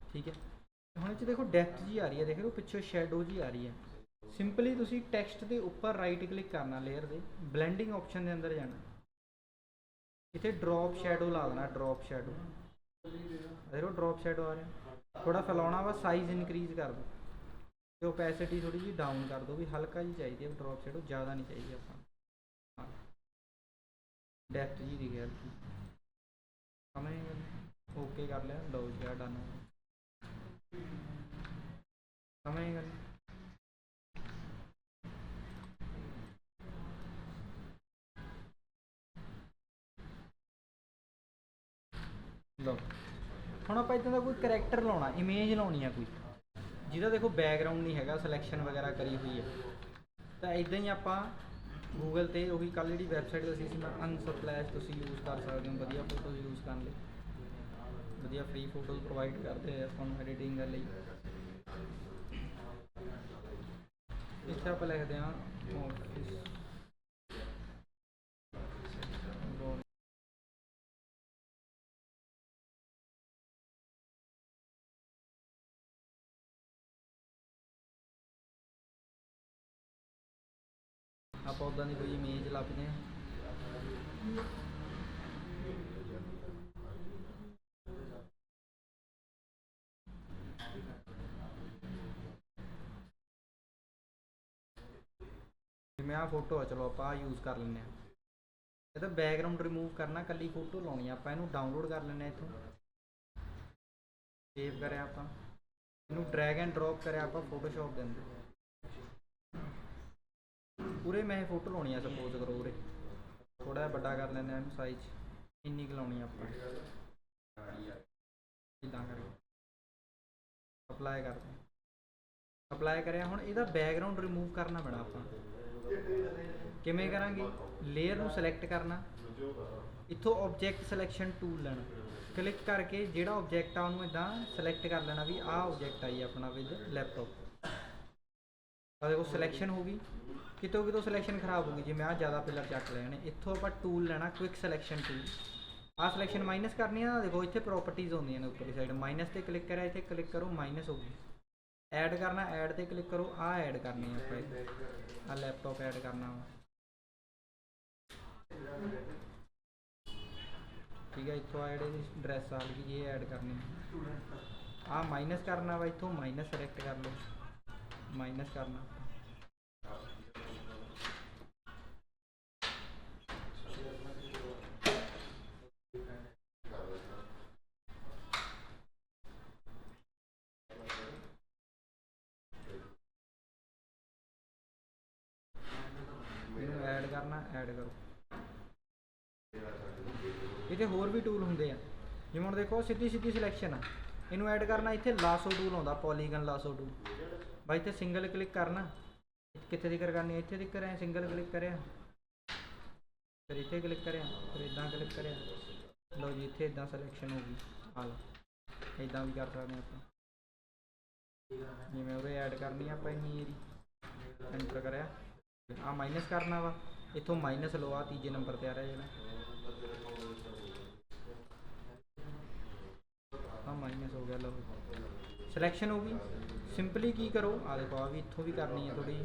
ਠੀਕ ਹੈ। ਹੁਣ ਇਹ ਚ ਦੇਖੋ ਡੈਪਥ ਜੀ ਆ ਰਹੀ ਹੈ, ਦੇਖ ਲਓ ਹੋ ਪਿੱਛੇ ਸ਼ੈਡੋ ਜੀ ਆ ਰਹੀ ਹੈ। ਸਿੰਪਲੀ ਤੁਸੀਂ ਟੈਕਸਟ ਦੇ ਉੱਪਰ ਰਾਈਟ ਕਲਿੱਕ ਕਰਨਾ ਲੇਅਰ ਦੇ ਬਲੈਂਡਿੰਗ ਆਪਸ਼ਨ ਦੇ ਅੰਦਰ ਜਾਣਾ। ਇੱਥੇ ਡ੍ਰੌਪ ਸ਼ੈਡੋ ਲਾ ਦੇਣਾ ਡ੍ਰੌਪ ਸ਼ੈਡੋ ਦੇਖੋ ਡ੍ਰੌਪ ਸ਼ੈਡੋ ਆ ਰਿਹਾ। ਥੋੜਾ ਫੈਲਾਉਣਾ ਵਾ ਸਾਈਜ਼ ਇਨਕਰੀਜ਼ ਕਰ ਦਿਓ ਤੇ ਓਪੈਸਿਟੀ ਥੋੜੀ ਜਿਹੀ ਡਾਊਨ ਕਰ ਦਿਓ ਵੀ ਹਲਕਾ ਜੀ ਚਾਹੀਦੀ ਹੈ ਡ੍ਰੌਪ ਸ਼ੈਡੋ ਜ਼ਿਆਦਾ ਨਹੀਂ ਚਾਹੀਦੀ ਆਪਾਂ। ਡੈਪਥ ਜੀ ਦੀ ਗਿਆ ਸਮਝ ਓਕੇ ਕਰ ਲਿਆ, ਲਓ ਜੀ ਆ ਡਨ ਸਮਝ ਗਏ ਲਓ। ਹੁਣ ਆਪਾਂ ਇਦਾਂ ਦਾ ਕੋਈ ਕਰੈਕਟਰ ਲਾਉਣਾ ਇਮੇਜ ਲਾਉਣੀ ਆ ਕੋਈ। ਜਿਹਦਾ ਦੇਖੋ ਬੈਕਗ੍ਰਾਉਂਡ ਨਹੀਂ ਹੈਗਾ ਸਿਲੈਕਸ਼ਨ ਵਗੈਰਾ ਕਰੀ ਹੋਈ ਹੈ। ਤਾਂ ਇਦਾਂ ਹੀ ਆਪਾਂ ਗੂਗਲ ਤੇ ਉਹੀ ਕੱਲ ਜਿਹੜੀ ਵੈਬਸਾਈਟ ਦੱਸੀ ਸੀ ਮੈਂ ਅਨਸਪਲੈਸ਼ ਤੁਸੀਂ ਯੂਜ਼ ਕਰ ਸਕਦੇ ਹੋ, ਵਧੀਆ ਫੋਟੋਜ਼ ਯੂਜ਼ ਕਰਨ ਲਈ। ਵਧੀਆ ਫ੍ਰੀ ਫੋਟੋਜ਼ ਪ੍ਰੋਵਾਈਡ ਕਰਦੇ ਆ ਤੁਹਾਨੂੰ ਐਡੀਟਿੰਗ ਕਰਨ ਲਈ। ਇੱਥੇ ਆਪਾਂ ਲਿਖਦੇ ਹਾਂ office ਆਪਾਂ ਉਦਾਂ ਦੀ ਕੋਈ ਇਮੇਜ ਲੱਭਦੇ। ਹਾਂ ਜਿਵੇਂ ਆਹ ਫੋਟੋ ਆ, ਚਲੋ ਆਪਾਂ ਯੂਜ਼ ਕਰ ਲੈਂਦੇ ਆ ਇਹਦਾ ਬੈਕਗ੍ਰਾਉਂਡ ਰਿਮੂਵ ਕਰਨਾ ਕੱਲੀ ਫੋਟੋ ਲਾਉਣੀ ਆ ਆਪਾਂ, ਇਹਨੂੰ ਡਾਊਨਲੋਡ ਕਰ ਲੈਂਦੇ ਆ ਇੱਥੋਂ। ਸੇਵ ਕਰਿਆ ਆਪਾਂ। ਇਹਨੂੰ ਡਰੈਗ ਐਂਡ ਡ੍ਰੌਪ ਕਰਿਆ ਆਪਾਂ ਫੋਟੋਸ਼ਾਪ ਦੇ ਅੰਦਰ। ਉਰੇ ਮੈਂ ਇਹ ਫੋਟੋ ਲਾਉਣੀ ਆ ਸਪੋਜ਼ ਕਰੋ ਉਰੇ। ਥੋੜਾ ਜਿਹਾ ਵੱਡਾ ਕਰ ਲੈਂਦੇ ਆ ਇਹਨੂੰ ਸਾਈਜ਼ ਇੰਨੀ ਕੁ ਲਾਉਣੀ ਆ ਆਪਾਂ। ਇਦਾਂ ਕਰਕੇ ਅਪਲਾਈ ਕਰਦੇ ਅਪਲਾਈ ਕਰਿਆ, ਹੁਣ ਇਹਦਾ ਬੈਕਗ੍ਰਾਉਂਡ ਰਿਮੂਵ ਕਰਨਾ ਪੈਣਾ ਆਪਾਂ। ਕਿਵੇਂ ਕਰਾਂਗੇ? ਲੇਅਰ ਨੂੰ ਸਿਲੈਕਟ ਕਰਨਾ। ਇੱਥੋਂ ਆਬਜੈਕਟ ਸਿਲੈਕਸ਼ਨ ਟੂਲ ਲੈਣਾ। ਕਲਿੱਕ ਕਰਕੇ ਜਿਹੜਾ ਆਬਜੈਕਟ ਆ ਉਹਨੂੰ ਇਦਾਂ ਸਿਲੈਕਟ ਕਰ ਲੈਣਾ ਵੀ ਆਹ ਆਬਜੈਕਟ ਆਈ ਆਪਣਾ ਵਿਦ ਲੈਪਟਾਪ ਆ ਦੇਖੋ ਸਿਲੈਕਸ਼ਨ ਹੋ ਗਈ ਕਿਤੋਂ ਕਿਤੋਂ ਸਿਲੈਕਸ਼ਨ ਖਰਾਬ ਹੋ ਗਈ ਜਿਵੇਂ ਆ ਜ਼ਿਆਦਾ ਪਿਲਰ ਚੱਕ ਲਏ ਨੇ ਇੱਥੋਂ ਆਪਾਂ ਟੂਲ ਲੈਣਾ ਕੁਇਕ ਸਿਲੈਕਸ਼ਨ ਟੂਲ ਆ ਸਿਲੈਕਸ਼ਨ ਮਾਈਨਸ ਕਰਨੀ ਆ ਦੇਖੋ ਇੱਥੇ ਪ੍ਰੋਪਰਟੀਆਂ ਹੁੰਦੀਆਂ ਨੇ ਉੱਪਰਲੀ ਸਾਈਡ ਮਾਈਨਸ ਤੇ ਕਲਿੱਕ ਕਰਿਆ ਇੱਥੇ ਕਲਿੱਕ ਕਰੋ ਮਾਈਨਸ ਹੋ ਗਈ। ਐਡ ਕਰਨਾ ਐਡ ਤੇ ਕਲਿੱਕ ਕਰੋ ਆ ਐਡ ਕਰਨੀ ਆ ਆਪਾਂ ਆ ਲੈਪਟਾਪ ਐਡ ਕਰਨਾ ਵਾ। ਠੀਕ ਹੈ ਇੱਥੋਂ ਆ ਜਿਹੜੇ ਡਰੈਸ ਆ ਗਈ ਇਹ ਐਡ ਕਰਨੀ ਆ। ਮਾਈਨਸ ਕਰਨਾ ਵਾ ਇੱਥੋਂ ਮਾਈਨਸ ਸਿਲੈਕਟ ਕਰ ਲਓ। ਮਾਈਨਸ ਕਰਨਾ ਇਹਨੂੰ ਐਡ ਕਰਨਾ ਐਡ ਕਰੋ। ਇਹਦੇ ਹੋਰ ਵੀ ਟੂਲ ਹੁੰਦੇ ਆ। ਜਿਵੇਂ ਹੁਣ ਦੇਖੋ ਸਿੱਧੀ ਸਿੱਧੀ ਸਿਲੈਕਸ਼ਨ ਆ। ਇਹਨੂੰ ਐਡ ਕਰਨਾ ਇੱਥੇ ਲਾਸੋ ਟੂਲ ਆਉਂਦਾ ਪੋਲੀਗਨ ਲਾਸੋ ਟੂਲ ਬਾਈ ਇੱਥੇ ਸਿੰਗਲ ਕਲਿੱਕ ਕਰਨਾ। ਕਿੱਥੇ ਜ਼ਿਕਰ ਕਰਨੀ ਇੱਥੇ ਜ਼ਿਕਰ ਹੈ ਸਿੰਗਲ ਕਲਿੱਕ ਕਰਿਆ। ਫਿਰ ਇੱਥੇ ਕਲਿੱਕ ਕਰਿਆ, ਫਿਰ ਇਦਾਂ ਕਲਿੱਕ ਕਰਿਆ। ਲਓ ਜੀ, ਇੱਥੇ ਇਦਾਂ ਸਿਲੈਕਸ਼ਨ ਹੋ ਗਈ। ਆ ਲਓ ਇਦਾਂ ਵੀ ਕਰ ਸਕਦੇ ਆਪਾਂ। ਜਿਵੇਂ ਉਹਦੇ ਐਡ ਕਰਨੀ ਆ ਆਪਾਂ ਇੰਨੀ ਏਰੀ ਐਂਟਰ ਕਰਿਆ। ਆ ਮਾਈਨਸ ਕਰਨਾ ਵਾ। ਇੱਥੋਂ ਮਾਈਨਸ ਲਓ ਆ ਤੀਜੇ ਨੰਬਰ ਤੇ ਆ ਰਿਹਾ ਜਿਹੜਾ। ਆ ਮਾਈਨਸ ਹੋ ਗਿਆ, ਲਓ। ਸਿਲੈਕਸ਼ਨ ਹੋ ਗਈ। ਸਿੰਪਲੀ ਕੀ ਕਰੋ? ਆ ਦੇਖੋ ਆ ਵੀ ਇੱਥੋਂ ਵੀ ਕਰਨੀ ਹੈ ਥੋੜੀ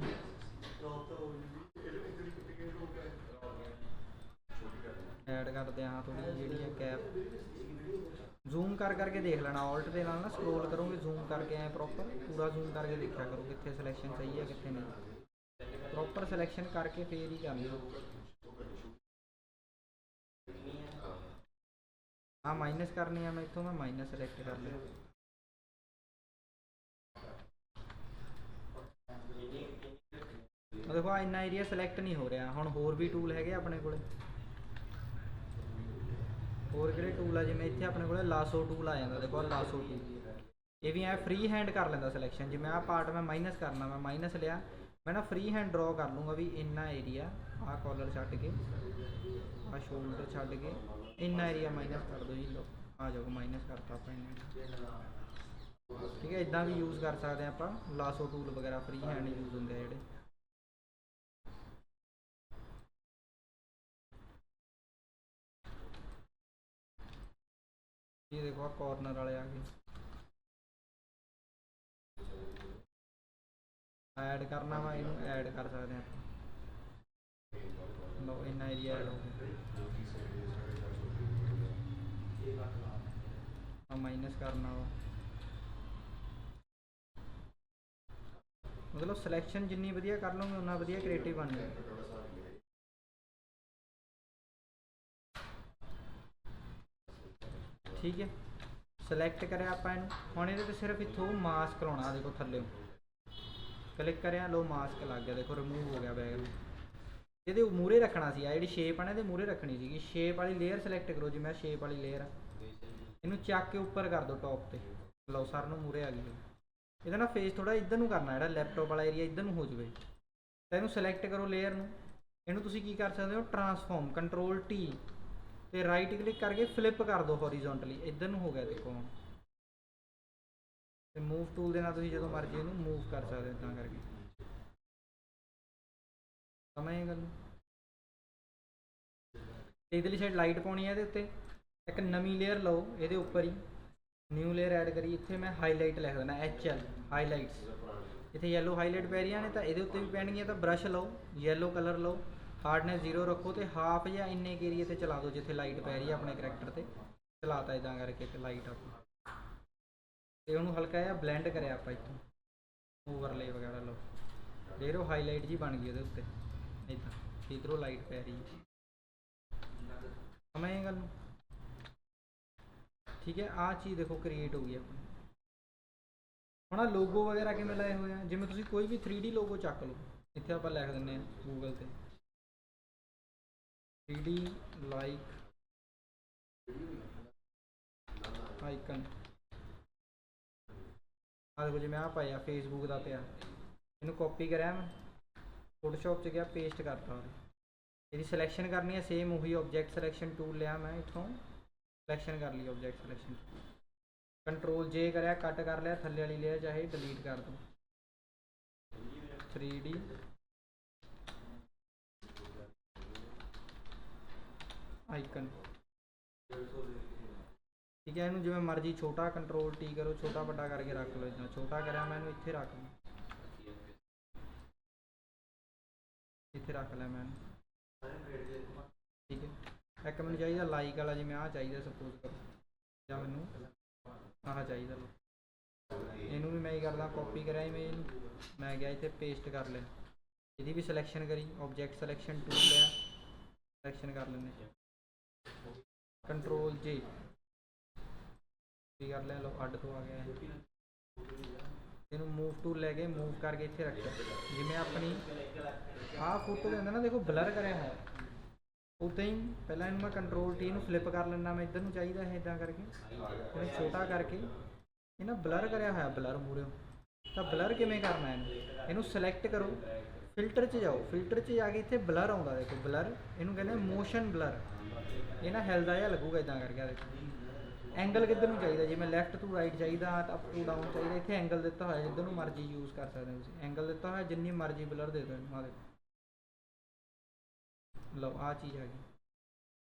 ਐਡ ਕਰਦੇ ਆ ਥੋੜੀ ਜਿਹੜੀ ਹੈ ਕੈਪ ਜ਼ੂਮ ਕਰ ਕਰਕੇ ਦੇਖ ਲੈਣਾ ਆਲਟ ਦੇ ਨਾਲ ਨਾ ਸਕਰੋਲ ਕਰੋਗੇ ਜ਼ੂਮ ਕਰਕੇ ਐ ਪ੍ਰੋਪਰ ਪੂਰਾ ਜ਼ੂਮ ਕਰਕੇ ਦੇਖਿਆ ਕਰੋ ਕਿੱਥੇ ਸਿਲੈਕਸ਼ਨ ਸਹੀ ਹੈ, ਕਿੱਥੇ ਨਹੀਂ। ਪ੍ਰੋਪਰ ਸਿਲੈਕਸ਼ਨ ਕਰਕੇ ਫੇਰ ਹੀ ਕਰਨੀ। ਆ ਮਾਈਨਸ ਕਰਨੀ ਆ, ਮੈਂ ਇੱਥੋਂ ਮੈਂ ਮਾਈਨਸ ਸਿਲੈਕਟ ਕਰ ਲਿਆ ਉਹ ਦੇਖੋ ਆਹ ਇੰਨਾ ਏਰੀਆ ਸਿਲੈਕਟ ਨਹੀਂ ਹੋ ਰਿਹਾ। ਹੁਣ ਹੋਰ ਵੀ ਟੂਲ ਹੈਗੇ ਆ ਆਪਣੇ ਕੋਲੇ। ਹੋਰ ਕਿਹੜੇ ਟੂਲ ਆ? ਜਿਵੇਂ ਇੱਥੇ ਆਪਣੇ ਕੋਲੇ ਲਾਸੋ ਟੂਲ ਆ ਜਾਂਦਾ, ਦੇਖੋ ਲਾਸੋ ਟੂਲ ਇਹ ਵੀ ਐ ਫ੍ਰੀ ਹੈਂਡ ਕਰ ਲੈਂਦਾ ਸਿਲੈਕਸ਼ਨ ਜਿਵੇਂ ਆਹ ਪਾਰਟ ਮੈਂ ਮਾਈਨਸ ਕਰਨਾ, ਮੈਂ ਮਾਈਨਸ ਲਿਆ। ਮੈਂ ਨਾ ਫ੍ਰੀ ਹੈਂਡ ਡਰਾ ਕਰ ਲੂੰਗਾ ਵੀ ਇੰਨਾ ਏਰੀਆ ਆਹ ਕਾਲਰ ਛੱਡ ਕੇ, ਆਹ ਸ਼ੋਲਡਰ ਛੱਡ ਕੇ, ਇੰਨਾ ਏਰੀਆ ਮਾਈਨਸ ਕਰ ਦਿਓ ਜੀ ਲੋ ਆ ਜਾਓ ਮਾਈਨਸ ਕਰਤਾ ਆਪਾਂ ਇੰਨਾ ਠੀਕ ਹੈ ਇਦਾਂ ਵੀ ਯੂਜ਼ ਕਰ ਸਕਦੇ ਹਾਂ ਆਪਾਂ। ਲਾਸੋ ਟੂਲ ਵਗੈਰਾ ਫ੍ਰੀ ਹੈਂਡ ਯੂਜ਼ ਹੁੰਦੇ ਆ ਜਿਹੜੇ। ਇਹ ਦੇਖੋ ਆ ਕਾਰਨਰ ਵਾਲੇ ਆ ਗਏ। ਐਡ ਕਰਨਾ ਵਾ, ਇਹਨੂੰ ਐਡ ਕਰ ਸਕਦੇ ਹਾਂ ਆਪਾਂ। ਲਓ ਏਰੀਆ ਐਡ ਹੋ ਗਿਆ। ਮਾਈਨਸ ਕਰਨਾ ਵਾ। ਮਤਲਬ ਸਿਲੈਕਸ਼ਨ ਜਿੰਨੀ ਵਧੀਆ ਕਰ ਲਓਗੇ ਉਨਾ ਵਧੀਆ ਕ੍ਰੀਏਟਿਵ ਬਣ ਜਾਏਗਾ। ਠੀਕ ਹੈ। ਸਿਲੈਕਟ ਕਰਿਆ ਆਪਾਂ ਇਹਨੂੰ। ਹੁਣ ਇਹਦੇ ਤੇ ਸਿਰਫ ਇੱਥੋਂ ਮਾਸਕ ਲਾਉਣਾ ਦੇਖੋ ਥੱਲੇ। ਕਲਿੱਕ ਕਰਿਆ ਲੋ ਮਾਸਕ ਲੱਗ ਗਿਆ। ਦੇਖੋ ਰਿਮੂਵ ਹੋ ਗਿਆ ਬੈਗ ਇਹਦੇ ਮੂਰੇ ਰੱਖਣਾ ਸੀ। ਆ ਜਿਹੜੀ ਸ਼ੇਪ ਆ ਨਾ, ਇਹਦੇ ਮੂਰੇ ਰੱਖਣੀ ਸੀਗੀ। ਸ਼ੇਪ ਵਾਲੀ ਲੇਅਰ ਸਿਲੈਕਟ ਕਰੋ ਜਿਵੇਂ ਸ਼ੇਪ ਵਾਲੀ ਲੇਅਰ ਆ। ਇਹਨੂੰ ਚੱਕ ਕੇ ਉੱਪਰ ਕਰ ਦਿਓ ਟੌਪ ਤੇ। ਲਓ ਸਰ ਨੂੰ ਮੂਰੇ ਆ ਗਈ। ਇਹਦਾ ਨਾ ਫੇਸ ਥੋੜਾ ਇੱਧਰ ਨੂੰ ਕਰਨਾ, ਜਿਹੜਾ ਲੈਪਟਾਪ ਵਾਲਾ ਏਰੀਆ ਇੱਧਰ ਨੂੰ ਹੋ ਜਾਵੇ। ਤਾਂ ਇਹਨੂੰ ਸਿਲੈਕਟ ਕਰੋ ਲੇਅਰ ਨੂੰ। ਇਹਨੂੰ ਤੁਸੀਂ ਕੀ ਕਰ ਸਕਦੇ ਹੋ? ਟਰਾਂਸਫਾਰਮ ਕੰਟਰੋਲ ਟੀ ਤੇ ਰਾਈਟ ਕਲਿੱਕ ਕਰਕੇ ਫਲਿੱਪ ਕਰ ਦਿਓ ਹੌਰੀਜ਼ੌਂਟਲੀ ਇੱਧਰ ਨੂੰ ਹੋ ਗਿਆ ਦੇਖੋ ਹੁਣ। ਤੇ ਮੂਵ ਟੂਲ ਦੇ ਨਾਲ ਤੁਸੀਂ ਜਦੋਂ ਮਰਜ਼ੀ ਇਹਨੂੰ ਮੂਵ ਕਰ ਸਕਦੇ ਹੋ ਇਦਾਂ ਕਰਕੇ। ਸਮਝ ਇਹ ਗੱਲ? ਨੂੰ? ਤੇ ਇਧਰਲੀ ਸਾਈਡ ਲਾਈਟ ਪਾਉਣੀ ਹੈ ਇਹਦੇ ਉੱਤੇ। ਇੱਕ ਨਵੀਂ ਲੇਅਰ ਲਓ ਇਹਦੇ ਉੱਪਰ ਹੀ। ਨਿਊ ਲੇਅਰ ਐਡ ਕਰੀ। ਇੱਥੇ ਮੈਂ ਹਾਈਲਾਈਟ ਲਿਖ ਦੇਣਾ ਐਚ ਐਲ ਹਾਈਲਾਈਟਸ ਇੱਥੇ ਯੈਲੋ ਹਾਈਲਾਈਟ ਪੈ ਰਹੀਆਂ ਨੇ ਤਾਂ ਇਹਦੇ ਉੱਤੇ ਵੀ ਪੈਣਗੀਆਂ ਤਾਂ ਬ੍ਰਸ਼ ਲਓ ਯੈਲੋ ਕਲਰ ਲਓ। ਹਾਰਡਨੈਸ ਜ਼ੀਰੋ ਰੱਖੋ ਤੇ ਹਾਫ ਜਾਂ ਇੰਨੇ ਏਰੀਏ ਤੇ ਚਲਾ ਦਿਓ ਜਿੱਥੇ ਲਾਈਟ ਪੈ ਰਹੀ ਹੈ ਆਪਣੇ ਕਰੈਕਟਰ ਤੇ। ਚਲਾਤਾ ਇਦਾਂ ਕਰਕੇ ਤੇ ਲਾਈਟ ਆਪਾਂ ਤੇ ਉਹਨੂੰ ਹਲਕਾ ਜਿਹਾ ਬਲੈਂਡ ਕਰਿਆ ਆਪਾਂ ਇੱਥੋਂ। ਓਵਰਲੇ ਵਗੈਰਾ ਲਓ। ਦੇਖ ਉਹ ਹਾਈਲਾਈਟ ਜੀ ਬਣ ਗਈ ਉਹਦੇ ਉੱਤੇ। ਇਦਾਂ। ਇਧਰੋਂ ਲਾਈਟ ਪੈ ਰਹੀ ਹੈ। ਸਮਝ ਇਹ ਗੱਲ ਨੂੰ? ਠੀਕ ਹੈ, ਆਹ ਚੀਜ਼ ਦੇਖੋ ਕ੍ਰੀਏਟ ਹੋ ਗਈ ਆਪਣੀ। ਹੁਣ ਆ ਲੋਗੋ ਵਗੈਰਾ ਕਿਵੇਂ ਲਾਏ ਹੋਏ ਆ? ਜਿਵੇਂ ਤੁਸੀਂ ਕੋਈ ਵੀ 3D ਲੋਗੋ ਚੱਕ ਲਓ। ਇੱਥੇ ਆਪਾਂ ਲਿਖ ਦਿੰਨੇ ਆ ਗੂਗਲ ਤੇ। 3D ਲਾਈਕ ਆਈਕਨ ਆ ਦੇਖੋ ਜਿਵੇਂ ਆ ਪਾਇਆ ਫੇਸਬੁੱਕ ਦਾ ਪਿਆ। ਇਹਨੂੰ ਕਾਪੀ ਕਰਿਆ ਮੈਂ। ਫੋਟੋਸ਼ਾਪ 'ਚ ਗਿਆ ਪੇਸਟ ਕਰਤਾ ਉਹਦੇ ਇਹਦੀ ਸਿਲੈਕਸ਼ਨ ਕਰਨੀ ਹੈ ਸੇਮ ਉਹੀ ਆਬਜੈਕਟ ਸਿਲੈਕਸ਼ਨ ਟੂਲ ਲਿਆ ਮੈਂ ਇੱਥੋਂ। ਸਿਲੈਕਸ਼ਨ ਕਰ ਲਈ ਆਬਜੈਕਟ ਸਿਲੈਕਸ਼ਨ ਕੰਟਰੋਲ ਜੇ ਕਰਿਆ ਕੱਟ ਕਰ ਲਿਆ, ਥੱਲੇ ਵਾਲੀ ਲੇਅਰ ਚਾਹੇ ਡਿਲੀਟ ਕਰ ਦੋ। 3D ਆਈਕਨ ਠੀਕ ਹੈ, ਇਹਨੂੰ ਜਿਵੇਂ ਮਰਜ਼ੀ ਛੋਟਾ ਕੰਟਰੋਲ ਟੀ ਕਰੋ, ਛੋਟਾ ਵੱਡਾ ਕਰਕੇ ਰੱਖ ਲਓ ਇਦਾਂ ਛੋਟਾ ਕਰਿਆ ਮੈਂ ਇਹਨੂੰ ਇੱਥੇ ਰੱਖ ਲਵਾਂ ਇੱਥੇ ਰੱਖ ਲਿਆ ਮੈਂ ਠੀਕ ਹੈ। ਇੱਕ ਮੈਨੂੰ ਚਾਹੀਦਾ ਲਾਈਕ ਵਾਲਾ, ਜਿਵੇਂ ਆਹ ਚਾਹੀਦਾ ਸਪੋਜ਼ ਕਰੋ। ਜਾਂ ਮੈਨੂੰ ਆਹ ਚਾਹੀਦਾ। ਇਹਨੂੰ ਵੀ ਮੈਂ ਹੀ ਕਰਦਾ ਕਾਪੀ ਕਰਿਆ ਇਮੇਜ ਨੂੰ ਮੈਂ ਗਿਆ ਇੱਥੇ ਪੇਸਟ ਕਰ ਲਿਆ। ਇਹਦੀ ਵੀ ਸਿਲੈਕਸ਼ਨ ਕਰੀ। ਆਬਜੈਕਟ ਸਿਲੈਕਸ਼ਨ ਟੂਲ ਲਿਆ ਸਿਲੈਕਸ਼ਨ ਕਰ ਲੈਂਦੇ। ਕੰਟਰੋਲ ਜੇ। ਕਰ ਲਿਆ ਲਓ, ਅੱਡ ਤੋਂ ਆ ਗਿਆ ਇਹਨੂੰ ਮੂਵ ਟੂਲ ਲੈ ਕੇ ਮੂਵ ਕਰਕੇ ਇੱਥੇ ਰੱਖਿਆ ਜਿਵੇਂ ਆਪਣੀ ਆਹ ਫੋਟੋ ਦੇ ਅੰਦਰ ਨਾ, ਦੇਖੋ ਬਲਰ ਕਰਿਆ ਹੋਇਆ। ਉਦਾਂ ਹੀ ਪਹਿਲਾਂ ਇਹਨੂੰ ਮੈਂ ਕੰਟਰੋਲ ਟੀ ਨੂੰ ਫਲਿੱਪ ਕਰ ਲੈਣਾ ਮੈਂ ਇੱਧਰ ਨੂੰ ਚਾਹੀਦਾ ਹੈ ਇਦਾਂ ਕਰਕੇ। ਇਹਨੂੰ ਛੋਟਾ ਕਰਕੇ ਇਹ ਨਾ ਬਲਰ ਕਰਿਆ ਹੋਇਆ ਬਲਰ ਮੂਰੇ ਤਾਂ ਬਲਰ ਕਿਵੇਂ ਕਰਨਾ ਇਹਨੂੰ? ਇਹਨੂੰ ਸਿਲੈਕਟ ਕਰੋ। ਫਿਲਟਰ 'ਚ ਜਾਓ, ਫਿਲਟਰ 'ਚ ਜਾ ਕੇ ਇੱਥੇ ਬਲਰ ਆਉਂਦਾ, ਦੇਖੋ ਬਲਰ, ਇਹਨੂੰ ਕਹਿੰਦੇ ਮੋਸ਼ਨ ਬਲਰ। ਇਹ ਨਾ ਹਿਲਦਾ ਜਿਹਾ ਲੱਗੂਗਾ ਇਦਾਂ ਕਰਕੇ ਦੇਖੋ ਐਂਗਲ ਕਿੱਧਰ ਨੂੰ ਚਾਹੀਦਾ? ਜਿਵੇਂ ਲੈਫਟ ਟੂ ਰਾਈਟ ਚਾਹੀਦਾ ਅਪ ਟੂ ਡਾਊਨ ਚਾਹੀਦਾ, ਇੱਥੇ ਐਂਗਲ ਦਿੱਤਾ ਹੋਇਆ, ਜਿੱਧਰ ਨੂੰ ਮਰਜ਼ੀ ਯੂਜ਼ ਕਰ ਸਕਦੇ ਹੋ ਤੁਸੀਂ। ਐਂਗਲ ਦਿੱਤਾ ਹੋਇਆ, ਜਿੰਨੀ ਮਰਜ਼ੀ ਬਲਰ ਦੇ ਦਿਓ ਇਹਨੂੰ, ਆਹ ਦੇਖੋ। ਲਓ, ਆਹ ਚੀਜ਼ ਆ ਗਈ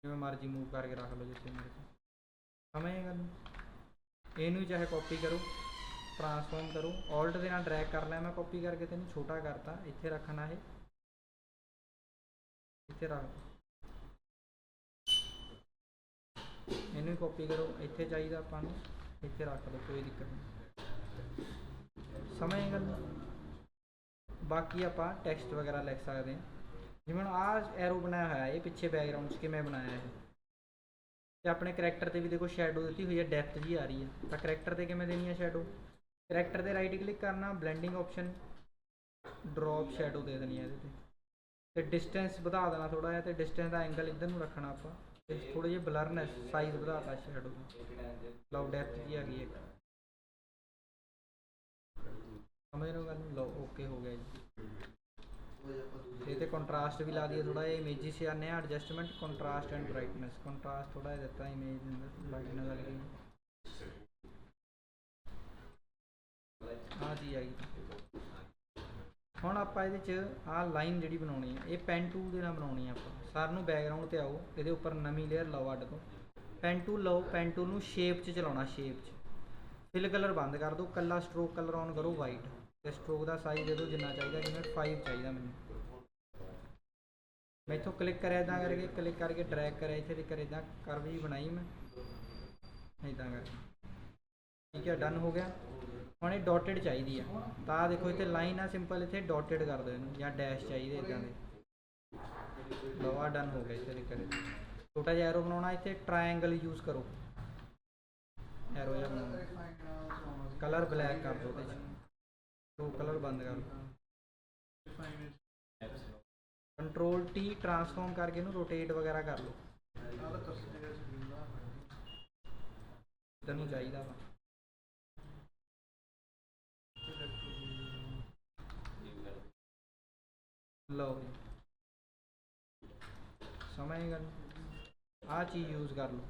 ਜਿਵੇਂ ਮਰਜ਼ੀ ਮੂਵ ਕਰਕੇ ਰੱਖ ਲਓ, ਜਿੱਥੇ ਮਰਜ਼ੀ। ਸਮਝ ਗੱਲ? ਇਹਨੂੰ ਚਾਹੇ ਕਾਪੀ ਕਰੋ। ਟਰਾਂਸਫਾਰਮ ਕਰੋ। ਆਲਟ ਦੇ ਨਾਲ ਡਰੈਗ ਕਰ ਲਿਆ। ਮੈਂ ਕਾਪੀ ਕਰਕੇ ਤੇ ਇਹਨੂੰ ਛੋਟਾ ਕਰਤਾ। ਇੱਥੇ ਰੱਖਣਾ ਇਹ। ਇੱਥੇ ਰੱਖ। ਦਿਓ। ਇਹਨੂੰ ਕਾਪੀ ਕਰੋ। ਇੱਥੇ ਚਾਹੀਦਾ ਆਪਾਂ ਨੂੰ। ਇੱਥੇ ਰੱਖ ਲਓ, ਕੋਈ ਦਿੱਕਤ ਨਹੀਂ। ਸਮਝ ਗੱਲ? ਬਾਕੀ ਆਪਾਂ ਟੈਕਸਟ ਵਗੈਰਾ ਲਿਖ ਸਕਦੇ ਹਾਂ। ਜਿਵੇਂ ਹੁਣ ਆਹ ਐਰੋ ਬਣਾਇਆ ਹੋਇਆ, ਇਹ ਪਿੱਛੇ ਬੈਕਗ੍ਰਾਉਂਡ 'ਚ ਕਿਵੇਂ ਬਣਾਇਆ ਇਹ? ਤੇ ਆਪਣੇ ਕਰੈਕਟਰ ਤੇ ਵੀ ਦੇਖੋ ਸ਼ੈਡੋ ਦਿੱਤੀ ਹੋਈ ਹੈ ਡੈਪਥ ਜੀ ਆ ਰਹੀ ਹੈ। ਤਾਂ ਕਰੈਕਟਰ ਤੇ ਕਿਵੇਂ ਦੇਣੀ ਹੈ ਸ਼ੈਡੋ ਕਰੈਕਟਰ ਤੇ ਰਾਈਟ ਕਲਿੱਕ ਕਰਨਾ ਬਲੈਂਡਿੰਗ ਆਪਸ਼ਨ ਡ੍ਰੌਪ ਸ਼ੈਡੋ ਦੇ ਦੇਣੀ ਹੈ ਇਹਦੇ ਤੇ। ਤੇ ਡਿਸਟੈਂਸ ਵਧਾ ਦੇਣਾ ਥੋੜਾ ਜਿਹਾ ਤੇ ਡਿਸਟੈਂਸ ਦਾ ਐਂਗਲ ਇੱਧਰ ਨੂੰ ਰੱਖਣਾ ਆਪਾਂ। ਤੇ ਥੋੜਾ ਜਿਹਾ ਬਲਰਨੈਸ ਸਾਈਜ਼ ਵਧਾਤਾ ਸ਼ੈਡੋ ਦਾ ਲਓ ਡੈਪਥ ਜੀ ਆ ਗਈ ਇੱਕ। ਸਮਝ ਰਹੇ ਹੋ ਗੱਲ? ਲਓ ਓਕੇ ਹੋ ਗਿਆ ਜੀ। ਇਹ ਤੇ ਕੰਟਰਾਸਟ ਵੀ ਲਾ ਦਈਏ ਥੋੜਾ ਜਿਹਾ ਇਮੇਜਿਸ ਆਨੇ ਆ adjustment contrast and brightness contrast ਥੋੜਾ ਜਿਹਾ ਦਿੱਤਾ ਇਮੇਜ ਦੇ ਅੰਦਰ ਬ੍ਰਾਈਟਨੈਸ ਵਾਲੀ। ਗਈ ਹੁਣ ਆਪਾਂ ਇਹਦੇ ਚ ਆਹ ਲਾਈਨ ਜਿਹੜੀ ਬਣਾਉਣੀ ਹੈ ਇਹ ਪੈਨ ਟੂਲ ਦੇ ਨਾਲ ਬਣਾਉਣੀ ਹੈ ਆਪਾਂ। ਸਾਰ ਨੂੰ ਬੈਕਗ੍ਰਾਉਂਡ ਤੇ ਆਓ, ਇਹਦੇ ਉੱਪਰ ਨਵੀਂ ਲੇਅਰ ਲਓ ਅੱਡ ਤੋਂ। ਪੈਨ ਟੂਲ ਲਓ ਪੈਨ ਟੂਲ ਨੂੰ ਸ਼ੇਪ 'ਚ ਚਲਾਉਣਾ ਸ਼ੇਪ 'ਚ। ਫਿਲ ਕਲਰ ਬੰਦ ਕਰ ਦਿਓ, ਕੱਲਾ ਸਟ੍ਰੋਕ ਕਲਰ ਔਨ ਕਰੋ ਵਾਈਟ ਤੇ ਸਟ੍ਰੋਕ ਦਾ ਸਾਈਜ਼ ਦੇ ਦਿਓ ਜਿੰਨਾ ਚਾਹੀਦਾ, ਜਿਵੇਂ 5 ਚਾਹੀਦਾ ਮੈਨੂੰ। ਮੈਂ ਇੱਥੋਂ ਕਲਿੱਕ ਕਰਿਆ ਇਦਾਂ ਕਰਕੇ ਕਲਿੱਕ ਕਰਕੇ ਡਰੈਗ ਕਰਿਆ ਇੱਥੇ ਤੇ ਕਰ ਇਦਾਂ ਕਰਵ ਜੀ ਬਣਾਈ ਮੈਂ। ਇਦਾਂ ਕਰਕੇ। ਠੀਕ ਹੈ ਡਨ ਹੋ ਗਿਆ। ਹੁਣ ਇਹ ਡਾਟਡ ਚਾਹੀਦੀ ਆ। ਤਾਂ ਦੇਖੋ ਇੱਥੇ ਲਾਈਨ ਆ ਸਿੰਪਲ ਇੱਥੇ ਡਾਟਡ ਕਰ ਦਿਓ ਇਹਨੂੰ ਜਾਂ ਡੈਸ਼ ਚਾਹੀਦੇ ਇਦਾਂ ਦੇ। ਲਵਾ ਡਨ ਹੋ ਗਿਆ ਇੱਥੇ ਤੇ ਕਰੇ ਛੋਟਾ ਜਿਹਾ ਐਰੋ ਬਣਾਉਣਾ ਇੱਥੇ ਟ੍ਰਾਇੰਗਲ ਯੂਜ਼ ਕਰੋ। ਐਰੋ ਜਿਹਾ ਬਣਾਉਣਾ। ਕਲਰ ਬਲੈਕ ਕਰ ਦਿਓ ਚ। ਉਹ ਕਲਰ ਬੰਦ ਕਰ ਦਿਓ। ਕੰਟਰੋਲ ਟੀ ਟਰਾਂਸਫਾਰਮ ਕਰਕੇ ਇਹਨੂੰ ਰੋਟੇਟ ਵਗੈਰਾ ਕਰ ਲਓ। ਤੈਨੂੰ ਚਾਹੀਦਾ ਵਾ। ਲਓ ਜੀ। ਸਮਝ ਗਏ ਗੱਲ। ਆ ਚੀਜ਼ ਯੂਜ਼ ਕਰ ਲਓ।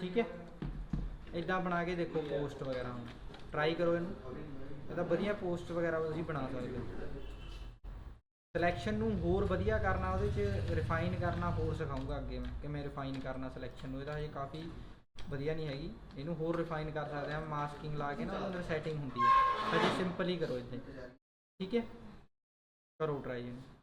ਠੀਕ ਹੈ। ਇਦਾਂ ਬਣਾ ਕੇ ਦੇਖੋ ਪੋਸਟ ਵਗੈਰਾ ਹੁਣ। ਟਰਾਈ ਕਰੋ ਇਹਨੂੰ। ਇਹਦਾ ਵਧੀਆ ਪੋਸਟ ਵਗੈਰਾ ਤੁਸੀਂ ਬਣਾ ਸਕਦੇ ਹੋ। ਸਿਲੈਕਸ਼ਨ ਨੂੰ ਹੋਰ ਵਧੀਆ ਕਰਨਾ, ਉਹਦੇ 'ਚ ਰਿਫਾਈਨ ਕਰਨਾ ਹੋਰ ਸਿਖਾਊਂਗਾ ਅੱਗੇ ਮੈਂ ਕਿਵੇਂ ਰਿਫਾਈਨ ਕਰਨਾ ਸਿਲੈਕਸ਼ਨ ਨੂੰ। ਇਹਦਾ ਹਜੇ ਕਾਫੀ ਵਧੀਆ ਨਹੀਂ ਹੈਗੀ। ਇਹਨੂੰ ਹੋਰ ਰਿਫਾਈਨ ਕਰ ਸਕਦੇ ਆ ਮਾਸਕਿੰਗ ਲਾ ਕੇ ਨਾ ਉਹਦੇ ਅੰਦਰ ਸੈਟਿੰਗ ਹੁੰਦੀ ਹੈ। ਹਜੇ ਸਿੰਪਲ ਹੀ ਕਰੋ ਇੱਥੇ। ਠੀਕ ਹੈ? ਕਰੋ ਟਰਾਈ ਇਹਨੂੰ।